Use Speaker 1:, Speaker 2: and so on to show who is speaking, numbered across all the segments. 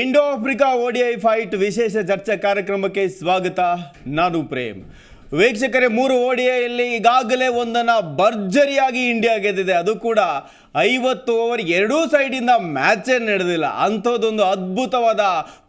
Speaker 1: Indo Africa ODI fight ವಿಶೇಷ ಚರ್ಚಾ ಕಾರ್ಯಕ್ರಮಕ್ಕೆ ಸ್ವಾಗತ. ನಾನು ಪ್ರೇಮ್. ವೀಕ್ಷಕರೇ, ಮೂರು ಓಡಿಐಯಲ್ಲಿ ಈಗಾಗಲೇ ಒಂದನ್ನು ಭರ್ಜರಿಯಾಗಿ ಇಂಡಿಯಾ ಗೆದ್ದಿದೆ. ಅದು ಕೂಡ ಐವತ್ತು ಓವರ್ ಎರಡೂ ಸೈಡಿಂದ ಮ್ಯಾಚೇ ನಡೆದಿಲ್ಲ. ಅಂಥದ್ದೊಂದು ಅದ್ಭುತವಾದ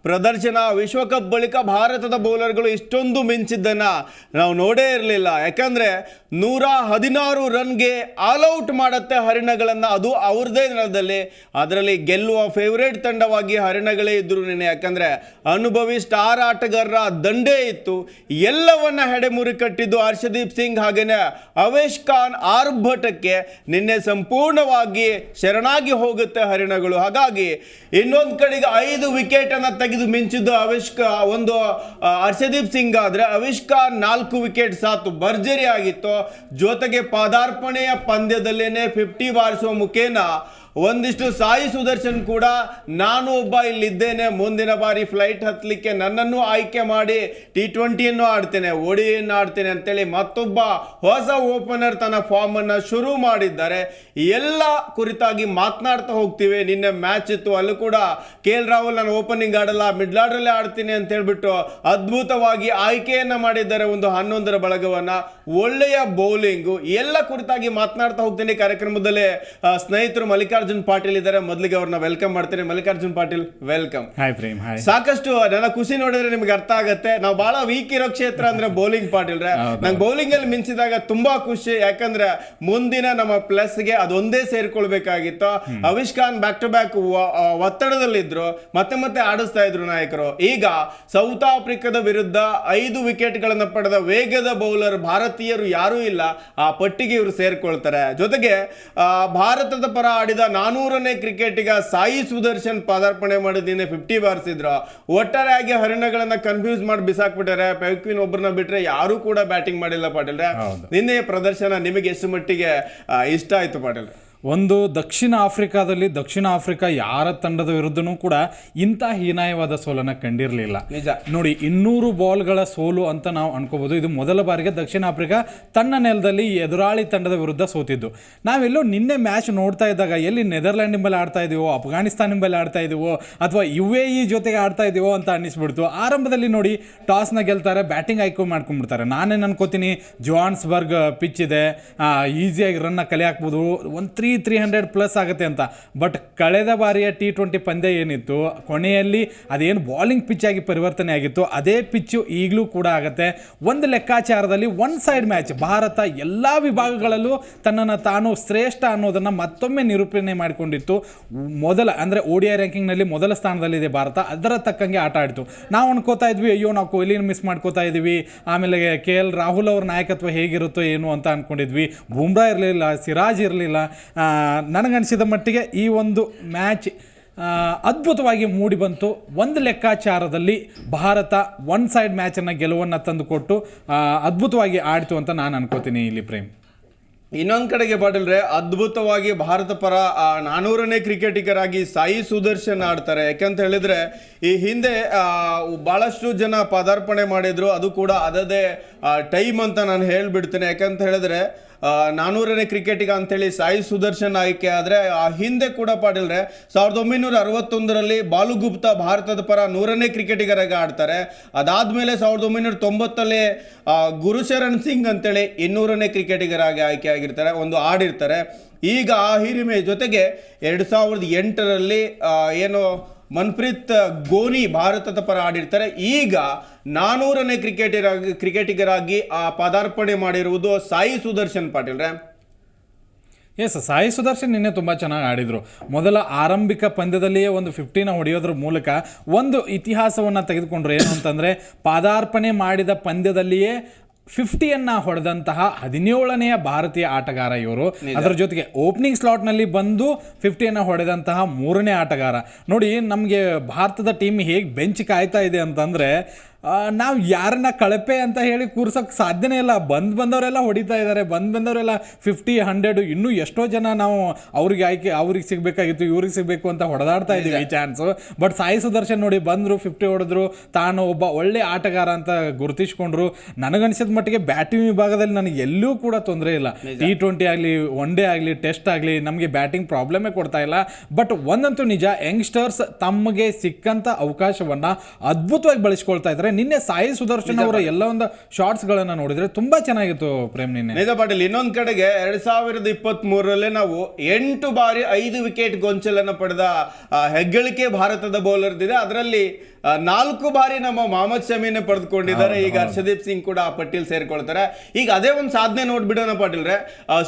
Speaker 1: ಪ್ರದರ್ಶನ. ವಿಶ್ವಕಪ್ ಬಳಿಕ ಭಾರತದ ಬೌಲರ್ಗಳು ಇಷ್ಟೊಂದು ಮಿಂಚಿದ್ದನ್ನು ನಾವು ನೋಡೇ ಇರಲಿಲ್ಲ. ಯಾಕಂದರೆ ನೂರ ಹದಿನಾರು ರನ್ಗೆ ಆಲ್ ಔಟ್ ಮಾಡುತ್ತೆ ಹರಿಣಗಳನ್ನು. ಅದು ಅವ್ರದ್ದೇ ನೆಲದಲ್ಲಿ. ಅದರಲ್ಲಿ ಗೆಲ್ಲುವ ಫೇವ್ರೇಟ್ ತಂಡವಾಗಿ ಹರಿಣಗಳೇ ಇದ್ದರು ನೆನೆ ಯಾಕಂದರೆ ಅನುಭವಿ ಸ್ಟಾರ್ ಆಟಗಾರರ ದಂಡೇ ಇತ್ತು. ಎಲ್ಲವನ್ನ ಹೆಡೆಮುರಿ ಕಟ್ಟಿದ್ದು ಹರ್ಷದೀಪ್ ಸಿಂಗ್ ಹಾಗೆಯೇ ಅವೇಶ್ ಖಾನ್ ಆರ್ಭಟಕ್ಕೆ ನಿನ್ನೆ ಸಂಪೂರ್ಣವಾಗಿ ಶರಣಾಗಿ ಹೋಗುತ್ತೆ ಹರಿಣಗಳು. ಹಾಗಾಗಿ ಇನ್ನೊಂದು ಕಡೆಗೆ ಐದು ವಿಕೆಟ್ ಅನ್ನ ತೆಗೆದು ಮಿಂಚಿದ್ದು ಅವಿಷ್ಕಾ, ಒಂದು ಹರ್ಷದೀಪ್ ಸಿಂಗ್ ಆದ್ರೆ ಅವಿಷ್ಕಾ ನಾಲ್ಕು ವಿಕೆಟ್ ಸಾತು ಭರ್ಜರಿ ಆಗಿತ್ತು ಜೊತೆಗೆ ಪಾದಾರ್ಪಣೆಯ ಪಂದ್ಯದಲ್ಲೇನೆ ಫಿಫ್ಟಿ ಬಾರಿಸುವ ಮುಖೇನ ಒಂದಿಷ್ಟು ಸಾಯಿ ಸುದರ್ಶನ್ ಕೂಡ ನಾನು ಒಬ್ಬ ಇಲ್ಲಿದ್ದೇನೆ. ಮುಂದಿನ ಬಾರಿ ಫ್ಲೈಟ್ ಹತ್ತಲಿಕ್ಕೆ ನನ್ನನ್ನು ಆಯ್ಕೆ ಮಾಡಿ ಟಿ ಟ್ವೆಂಟಿಯನ್ನು ಆಡ್ತೇನೆ, ಓಡಿಯನ್ನು ಆಡ್ತೇನೆ ಅಂತೇಳಿ ಮತ್ತೊಬ್ಬ ಹೊಸ ಓಪನರ್ ತನ್ನ ಫಾರ್ಮನ್ನು ಶುರು ಮಾಡಿದ್ದಾರೆ. ಎಲ್ಲ ಕುರಿತಾಗಿ ಮಾತನಾಡ್ತಾ ಹೋಗ್ತೀವಿ. ನಿನ್ನೆ ಮ್ಯಾಚ್ ಇತ್ತು. ಅಲ್ಲೂ ಕೂಡ ಕೆ ಎಲ್ ರಾಹುಲ್ ನಾನು ಓಪನಿಂಗ್ ಆಡಲ್ಲ ಮಿಡ್ಲ್ ಆರ್ಡರಲ್ಲೇ ಆಡ್ತೀನಿ ಅಂತ ಹೇಳಿಬಿಟ್ಟು ಅದ್ಭುತವಾಗಿ ಆಯ್ಕೆಯನ್ನು ಮಾಡಿದ್ದಾರೆ ಒಂದು ಹನ್ನೊಂದರ ಬಳಗವನ್ನು. ಒಳ್ಳೆಯ ಬೌಲಿಂಗು ಎಲ್ಲ ಕುರಿತಾಗಿ ಮಾತನಾಡ್ತಾ ಹೋಗ್ತೀನಿ ಕಾರ್ಯಕ್ರಮದಲ್ಲಿ. ಸ್ನೇಹಿತರು ಮಲ್ಲಿಕಾರ್ಜುನ್ ಪಾಟೀಲ್ ಇದ್ದಾರೆ. ಮೊದಲಿಗೆ ಅವ್ರನ್ನ ವೆಲ್ಕಮ್ ಮಾಡ್ತೀನಿ. Mallikarjun Patil welcome
Speaker 2: hi Prem hi
Speaker 1: ಸಾಕಷ್ಟು ನನ್ನ ಖುಷಿ ನೋಡಿದ್ರೆ ನಿಮ್ಗೆ ಅರ್ಥ ಆಗುತ್ತೆ. ನಾವು ಬಹಳ ವೀಕ್ ಇರೋ ಕ್ಷೇತ್ರ ಅಂದ್ರೆ ಬೌಲಿಂಗ್ ಪಾಟೀಲ್ರೆ ನಂಗೆ ಬೌಲಿಂಗ್ ಅಲ್ಲಿ ಮಿಂಚಿದಾಗ ತುಂಬಾ ಖುಷಿ. ಯಾಕಂದ್ರೆ ಮುಂದಿನ ನಮ್ಮ ಪ್ಲಸ್ಗೆ ಅದೊಂದೇ ಸೇರ್ಕೊಳ್ಬೇಕಾಗಿತ್ತು. Avesh Khan back to back ಒತ್ತಡದಲ್ಲಿದ್ರು. ಮತ್ತೆ ಮತ್ತೆ ಆಡಿಸ್ತಾ ಇದ್ರು ನಾಯಕರು. ಈಗ ಸೌತ್ ಆಫ್ರಿಕಾದ ವಿರುದ್ಧ ಐದು ವಿಕೆಟ್ ಗಳನ್ನ ಪಡೆದ ವೇಗದ ಬೌಲರ್ ಭಾರತೀಯರು ಯಾರೂ ಇಲ್ಲ. ಆ ಪಟ್ಟಿಗೆ ಇವರು ಸೇರ್ಕೊಳ್ತಾರೆ. ಜೊತೆಗೆ ಆ, ಭಾರತದ ಪರ ಆಡಿದ ನಾನೂರನೇ ಕ್ರಿಕೆಟಿಗ ಸಾಯಿ ಸುದರ್ಶನ್ ಪಾದಾರ್ಪಣೆ ಮಾಡಿದ್ದೀನಿ ಫಿಫ್ಟಿ ಬಾರಿಸಿದ್ರು ಒಟ್ಟಾರೆಯಾಗಿ ಹರಿಣಗಳನ್ನ ಕನ್ಫ್ಯೂಸ್ ಮಾಡಿ ಬಿಸಾಕ್ಬಿಟ್ಟಾರೆ. ಪೆಕ್ವಿನ್ ಒಬ್ಬರನ್ನ ಬಿಟ್ರೆ ಯಾರು ಕೂಡ ಬ್ಯಾಟಿಂಗ್ ಮಾಡಿಲ್ಲ ಪಾಟೀಲ್ರೆ. ನಿನ್ನೆ ಪ್ರದರ್ಶನ ನಿಮಗೆ ಎಷ್ಟು ಮಟ್ಟಿಗೆ ಇಷ್ಟ ಆಯ್ತು ಪಾಟೀಲ್
Speaker 2: ಒಂದು ದಕ್ಷಿಣ ಆಫ್ರಿಕಾದಲ್ಲಿ ದಕ್ಷಿಣ ಆಫ್ರಿಕಾ ಯಾರ ತಂಡದ ವಿರುದ್ಧನೂ ಕೂಡ ಇಂಥ ಹೀನಾಯವಾದ ಸೋಲನ್ನ ಕಂಡಿರಲಿಲ್ಲ.
Speaker 1: ನಿಜ.
Speaker 2: ನೋಡಿ ಇನ್ನೂರು ಬಾಲ್ಗಳ ಸೋಲು ಅಂತ ನಾವು ಅನ್ಕೋಬೋದು. ಇದು ಮೊದಲ ಬಾರಿಗೆ ದಕ್ಷಿಣ ಆಫ್ರಿಕಾ ತನ್ನ ನೆಲದಲ್ಲಿ ಎದುರಾಳಿ ತಂಡದ ವಿರುದ್ಧ ಸೋತಿದ್ದು. ನಾವೆಲ್ಲೋ ನಿನ್ನೆ ಮ್ಯಾಚ್ ನೋಡ್ತಾ ಇದ್ದಾಗ ಎಲ್ಲಿ ನೆದರ್ಲ್ಯಾಂಡ್ ಮೇಲೆ ಆಡ್ತಾ ಇದೀವೋ ಅಫ್ಘಾನಿಸ್ತಾನ ಮೇಲೆ ಆಡ್ತಾ ಇದೀವೋ ಅಥವಾ ಯು ಎ ಇ ಜೊತೆಗೆ ಆಡ್ತಾ ಇದೀವೋ ಅಂತ ಅನ್ನಿಸ್ಬಿಡ್ತು. ಆರಂಭದಲ್ಲಿ ನೋಡಿ ಟಾಸ್ನ ಗೆಲ್ತಾರೆ ಬ್ಯಾಟಿಂಗ್ ಆಯ್ಕೆ ಮಾಡ್ಕೊಂಡ್ಬಿಡ್ತಾರೆ ನಾನೇನು ಅನ್ಕೋತೀನಿ ಜೋಹಾನ್ಸ್ಬರ್ಗ್ ಪಿಚ್ ಇದೆ. ಈಸಿಯಾಗಿ ರನ್ನ ಕಲೆ ಹಾಕ್ಬೋದು. ಒಂದು ತ್ರೀ ತ್ರೀ ಹಂಡ್ರೆಡ್ ಪ್ಲಸ್ ಆಗುತ್ತೆ ಅಂತ. ಬಟ್ ಕಳೆದ ಬಾರಿಯ ಟಿ ಟ್ವೆಂಟಿ ಪಂದ್ಯ ಏನಿತ್ತು, ಕೊನೆಯಲ್ಲಿ ಅದೇನು ಬಾಲಿಂಗ್ ಪಿಚ್ ಆಗಿ ಪರಿವರ್ತನೆ ಆಗಿತ್ತು, ಅದೇ ಪಿಚ್ಚು ಈಗಲೂ ಕೂಡ ಆಗುತ್ತೆ. ಒಂದು ಲೆಕ್ಕಾಚಾರದಲ್ಲಿ ಒನ್ ಸೈಡ್ ಮ್ಯಾಚ್ ಭಾರತ ಎಲ್ಲ ವಿಭಾಗಗಳಲ್ಲೂ ತನ್ನನ್ನು ತಾನು ಶ್ರೇಷ್ಠ ಅನ್ನೋದನ್ನು ಮತ್ತೊಮ್ಮೆ ನಿರೂಪಣೆ ಮಾಡಿಕೊಂಡಿತ್ತು. ಮೊದಲ, ಅಂದರೆ ಓಡಿಐ ರ್ಯಾಂಕಿಂಗ್ನಲ್ಲಿ ಮೊದಲ ಸ್ಥಾನದಲ್ಲಿದೆ ಭಾರತ, ಅದರ ತಕ್ಕಂಗೆ ಆಟ ಆಡಿತು. ನಾವು ಅನ್ಕೋತಾ ಇದ್ವಿ, ಅಯ್ಯೋ, ನಾವು ಕೊಹ್ಲಿನ ಮಿಸ್ ಮಾಡ್ಕೋತಾ ಇದ್ವಿ. ಆಮೇಲೆ ಕೆ ಎಲ್ ರಾಹುಲ್ ಅವ್ರ ನಾಯಕತ್ವ ಹೇಗಿರುತ್ತೋ ಏನು ಅಂತ ಅಂದ್ಕೊಂಡಿದ್ವಿ ಬುಮ್ರಾ ಇರಲಿಲ್ಲ, ಸಿರಾಜ್ ಇರಲಿಲ್ಲ. ನನಗನ್ಸಿದ ಮಟ್ಟಿಗೆ ಈ ಒಂದು ಮ್ಯಾಚ್ ಅದ್ಭುತವಾಗಿ ಮೂಡಿ ಬಂತು. ಒಂದು ಲೆಕ್ಕಾಚಾರದಲ್ಲಿ ಭಾರತ ಒನ್ ಸೈಡ್ ಮ್ಯಾಚನ್ನು ಗೆಲುವನ್ನು ತಂದುಕೊಟ್ಟು ಅದ್ಭುತವಾಗಿ ಆಡಿತು ಅಂತ ನಾನು ಅನ್ಕೋತೀನಿ ಇಲ್ಲಿ ಪ್ರೇಮ್.
Speaker 1: ಇನ್ನೊಂದು ಕಡೆಗೆ ಪಾಟೀಲ್ರೆ, ಅದ್ಭುತವಾಗಿ ಭಾರತ ಪರ ನಾನೂರನೇ ಕ್ರಿಕೆಟಿಗರಾಗಿ ಸಾಯಿ ಸುದರ್ಶನ್ ಆಡ್ತಾರೆ. ಯಾಕೆಂತ ಹೇಳಿದ್ರೆ, ಈ ಹಿಂದೆ ಭಾಳಷ್ಟು ಜನ ಪದಾರ್ಪಣೆ ಮಾಡಿದ್ರು. ಅದು ಕೂಡ ಅದದೇ ಟೈಮ್ ಅಂತ ನಾನು ಹೇಳ್ಬಿಡ್ತೇನೆ. ಯಾಕಂತ ಹೇಳಿದ್ರೆ ಆ, ನಾನೂರನೇ ಕ್ರಿಕೆಟಿಗ ಅಂತೇಳಿ ಸಾಯಿ ಸುದರ್ಶನ್ ಆಯ್ಕೆ ಆದರೆ ಆ ಹಿಂದೆ ಕೂಡ ಪಾಡಿಲ್ರೆ ಸಾವಿರದ ಒಂಬೈನೂರ ಅರವತ್ತೊಂದರಲ್ಲಿ ಬಾಲು ಗುಪ್ತಾ ಭಾರತದ ಪರ ನೂರನೇ ಕ್ರಿಕೆಟಿಗರಾಗಿ ಆಡ್ತಾರೆ. ಅದಾದಮೇಲೆ ಸಾವಿರದ ಒಂಬೈನೂರ ತೊಂಬತ್ತಲ್ಲಿ ಗುರುಶರಣ್ ಸಿಂಗ್ ಅಂತೇಳಿ ಇನ್ನೂರನೇ ಕ್ರಿಕೆಟಿಗರಾಗಿ ಆಯ್ಕೆ ಆಗಿರ್ತಾರೆ ಒಂದು ಆಡಿರ್ತಾರೆ. ಈಗ ಆ ಹಿರಿಮೆ ಜೊತೆಗೆ ಎರಡು ಸಾವಿರದ ಎಂಟರಲ್ಲಿ ಏನು ಮನ್ಪ್ರೀತ್ ಗೋನಿ ಭಾರತದ ಪರ ಆಡಿರ್ತಾರೆ. ಈಗ ನಾನೂರನೇ ಕ್ರಿಕೆಟಿಗರಾಗಿ ಕ್ರಿಕೆಟಿಗರಾಗಿ ಆ ಪದಾರ್ಪಣೆ ಮಾಡಿರುವುದು ಸಾಯಿ ಸುದರ್ಶನ್ ಪಾಟೀಲ್ ಪಾಟೀಲ್ರೆ
Speaker 2: ಎಸ್ ಸಾಯಿ ಸುದರ್ಶನ್ ನಿನ್ನೆ ತುಂಬ ಚೆನ್ನಾಗಿ ಆಡಿದರು. ಮೊದಲ ಆರಂಭಿಕ ಪಂದ್ಯದಲ್ಲಿಯೇ ಒಂದು ಫಿಫ್ಟಿನ ಹೊಡೆಯೋದ್ರ ಮೂಲಕ ಒಂದು ಇತಿಹಾಸವನ್ನು ತೆಗೆದುಕೊಂಡ್ರು. ಏನು ಅಂತಂದರೆ, ಪಾದಾರ್ಪಣೆ ಮಾಡಿದ ಪಂದ್ಯದಲ್ಲಿಯೇ ಫಿಫ್ಟಿಯನ್ನು ಹೊಡೆದಂತಹ ಹದಿನೇಳನೆಯ ಭಾರತೀಯ ಆಟಗಾರ ಇವರು. ಅದರ ಜೊತೆಗೆ ಓಪನಿಂಗ್ ಸ್ಲಾಟ್ನಲ್ಲಿ ಬಂದು ಫಿಫ್ಟಿಯನ್ನು ಹೊಡೆದಂತಹ ಮೂರನೇ ಆಟಗಾರ. ನೋಡಿ ನಮಗೆ ಭಾರತದ ಟೀಮ್ ಹೇಗೆ ಬೆಂಚ್ ಕಾಯ್ತಾ ಇದೆ ಅಂತಂದರೆ ನಾವು ಯಾರನ್ನ ಕಳಪೆ ಅಂತ ಹೇಳಿ ಕೂರ್ಸೋಕ್ಕೆ ಸಾಧ್ಯನೇ ಇಲ್ಲ. ಬಂದ್ ಬಂದವರೆಲ್ಲ ಹೊಡಿತಾ ಇದ್ದಾರೆ ಬಂದ್ ಬಂದವರೆಲ್ಲ ಫಿಫ್ಟಿ ಹಂಡ್ರೆಡ್ ಇನ್ನೂ ಎಷ್ಟೋ ಜನ ನಾವು ಅವ್ರಿಗೆ ಆಯ್ಕೆ ಅವ್ರಿಗೆ ಸಿಗಬೇಕಾಗಿತ್ತು ಇವ್ರಿಗೆ ಸಿಗಬೇಕು ಅಂತ ಹೊಡೆದಾಡ್ತಾ ಇದ್ದೀವಿ ಚಾನ್ಸು ಬಟ್ ಸಾಯಿ ಸುದರ್ಶನ್ ನೋಡಿ ಬಂದರು ಫಿಫ್ಟಿ ಹೊಡೆದ್ರು ತಾನು ಒಬ್ಬ ಒಳ್ಳೆ ಆಟಗಾರ ಅಂತ ಗುರುತಿಸ್ಕೊಂಡ್ರು. ನನಗನ್ಸಿದ ಮಟ್ಟಿಗೆ ಬ್ಯಾಟಿಂಗ್ ವಿಭಾಗದಲ್ಲಿ ನನಗೆ ಎಲ್ಲೂ ಕೂಡ ತೊಂದರೆ ಇಲ್ಲ. ಟಿ ಟ್ವೆಂಟಿ ಆಗಲಿ ಒನ್ ಡೇ ಆಗಲಿ ಟೆಸ್ಟ್ ಆಗಲಿ ನಮಗೆ ಬ್ಯಾಟಿಂಗ್ ಪ್ರಾಬ್ಲಮೇ ಕೊಡ್ತಾ ಇಲ್ಲ. ಬಟ್ ಒಂದಂತೂ ನಿಜ ಯಂಗ್ಸ್ಟರ್ಸ್ ತಮಗೆ ಸಿಕ್ಕಂಥ ಅವಕಾಶವನ್ನು ಅದ್ಭುತವಾಗಿ ಬಳಸ್ಕೊಳ್ತಾ ಇದ್ದಾರೆ ನಿನ್ನೆ ಸಾಯಿ ಸುದರ್ಶನ್ ಅವರ ಎಲ್ಲ ಒಂದು ಶಾರ್ಟ್ಸ್ಗಳನ್ನು ನೋಡಿದ್ರೆ ತುಂಬಾ ಚೆನ್ನಾಗಿತ್ತು ಪ್ರೇಮ್ ನಿನ್ನೆ.
Speaker 1: ನಿಜ ಪಾಟೀಲ್ ಇನ್ನೊಂದ್ ಕಡೆಗೆ ಎರಡ್ ಸಾವಿರದ ಇಪ್ಪತ್ತ್ ಮೂರರಲ್ಲೇ ನಾವು ಎಂಟು ಬಾರಿ ಐದು ವಿಕೆಟ್ ಗೊಂಚಲನ್ನು ಪಡೆದ ಹೆಗ್ಗಳಿಕೆ ಭಾರತದ ಬೌಲರ್ ಇದೆ ಅದರಲ್ಲಿ ನಾಲ್ಕು ಬಾರಿ ನಮ್ಮ ಮೊಹಮ್ಮದ್ ಶಮಿನ ಪಡೆದುಕೊಂಡಿದ್ದಾರೆ. ಈಗ ಹರ್ಷದೀಪ್ ಸಿಂಗ್ ಕೂಡ ಆ ಪಟ್ಟಿಯಲ್ಲಿ ಸೇರಿಕೊಳ್ತಾರೆ. ಈಗ ಅದೇ ಒಂದು ಸಾಧನೆ ನೋಡ್ಬಿಡೋಣ ಪಾಟೀಲ್ರೆ.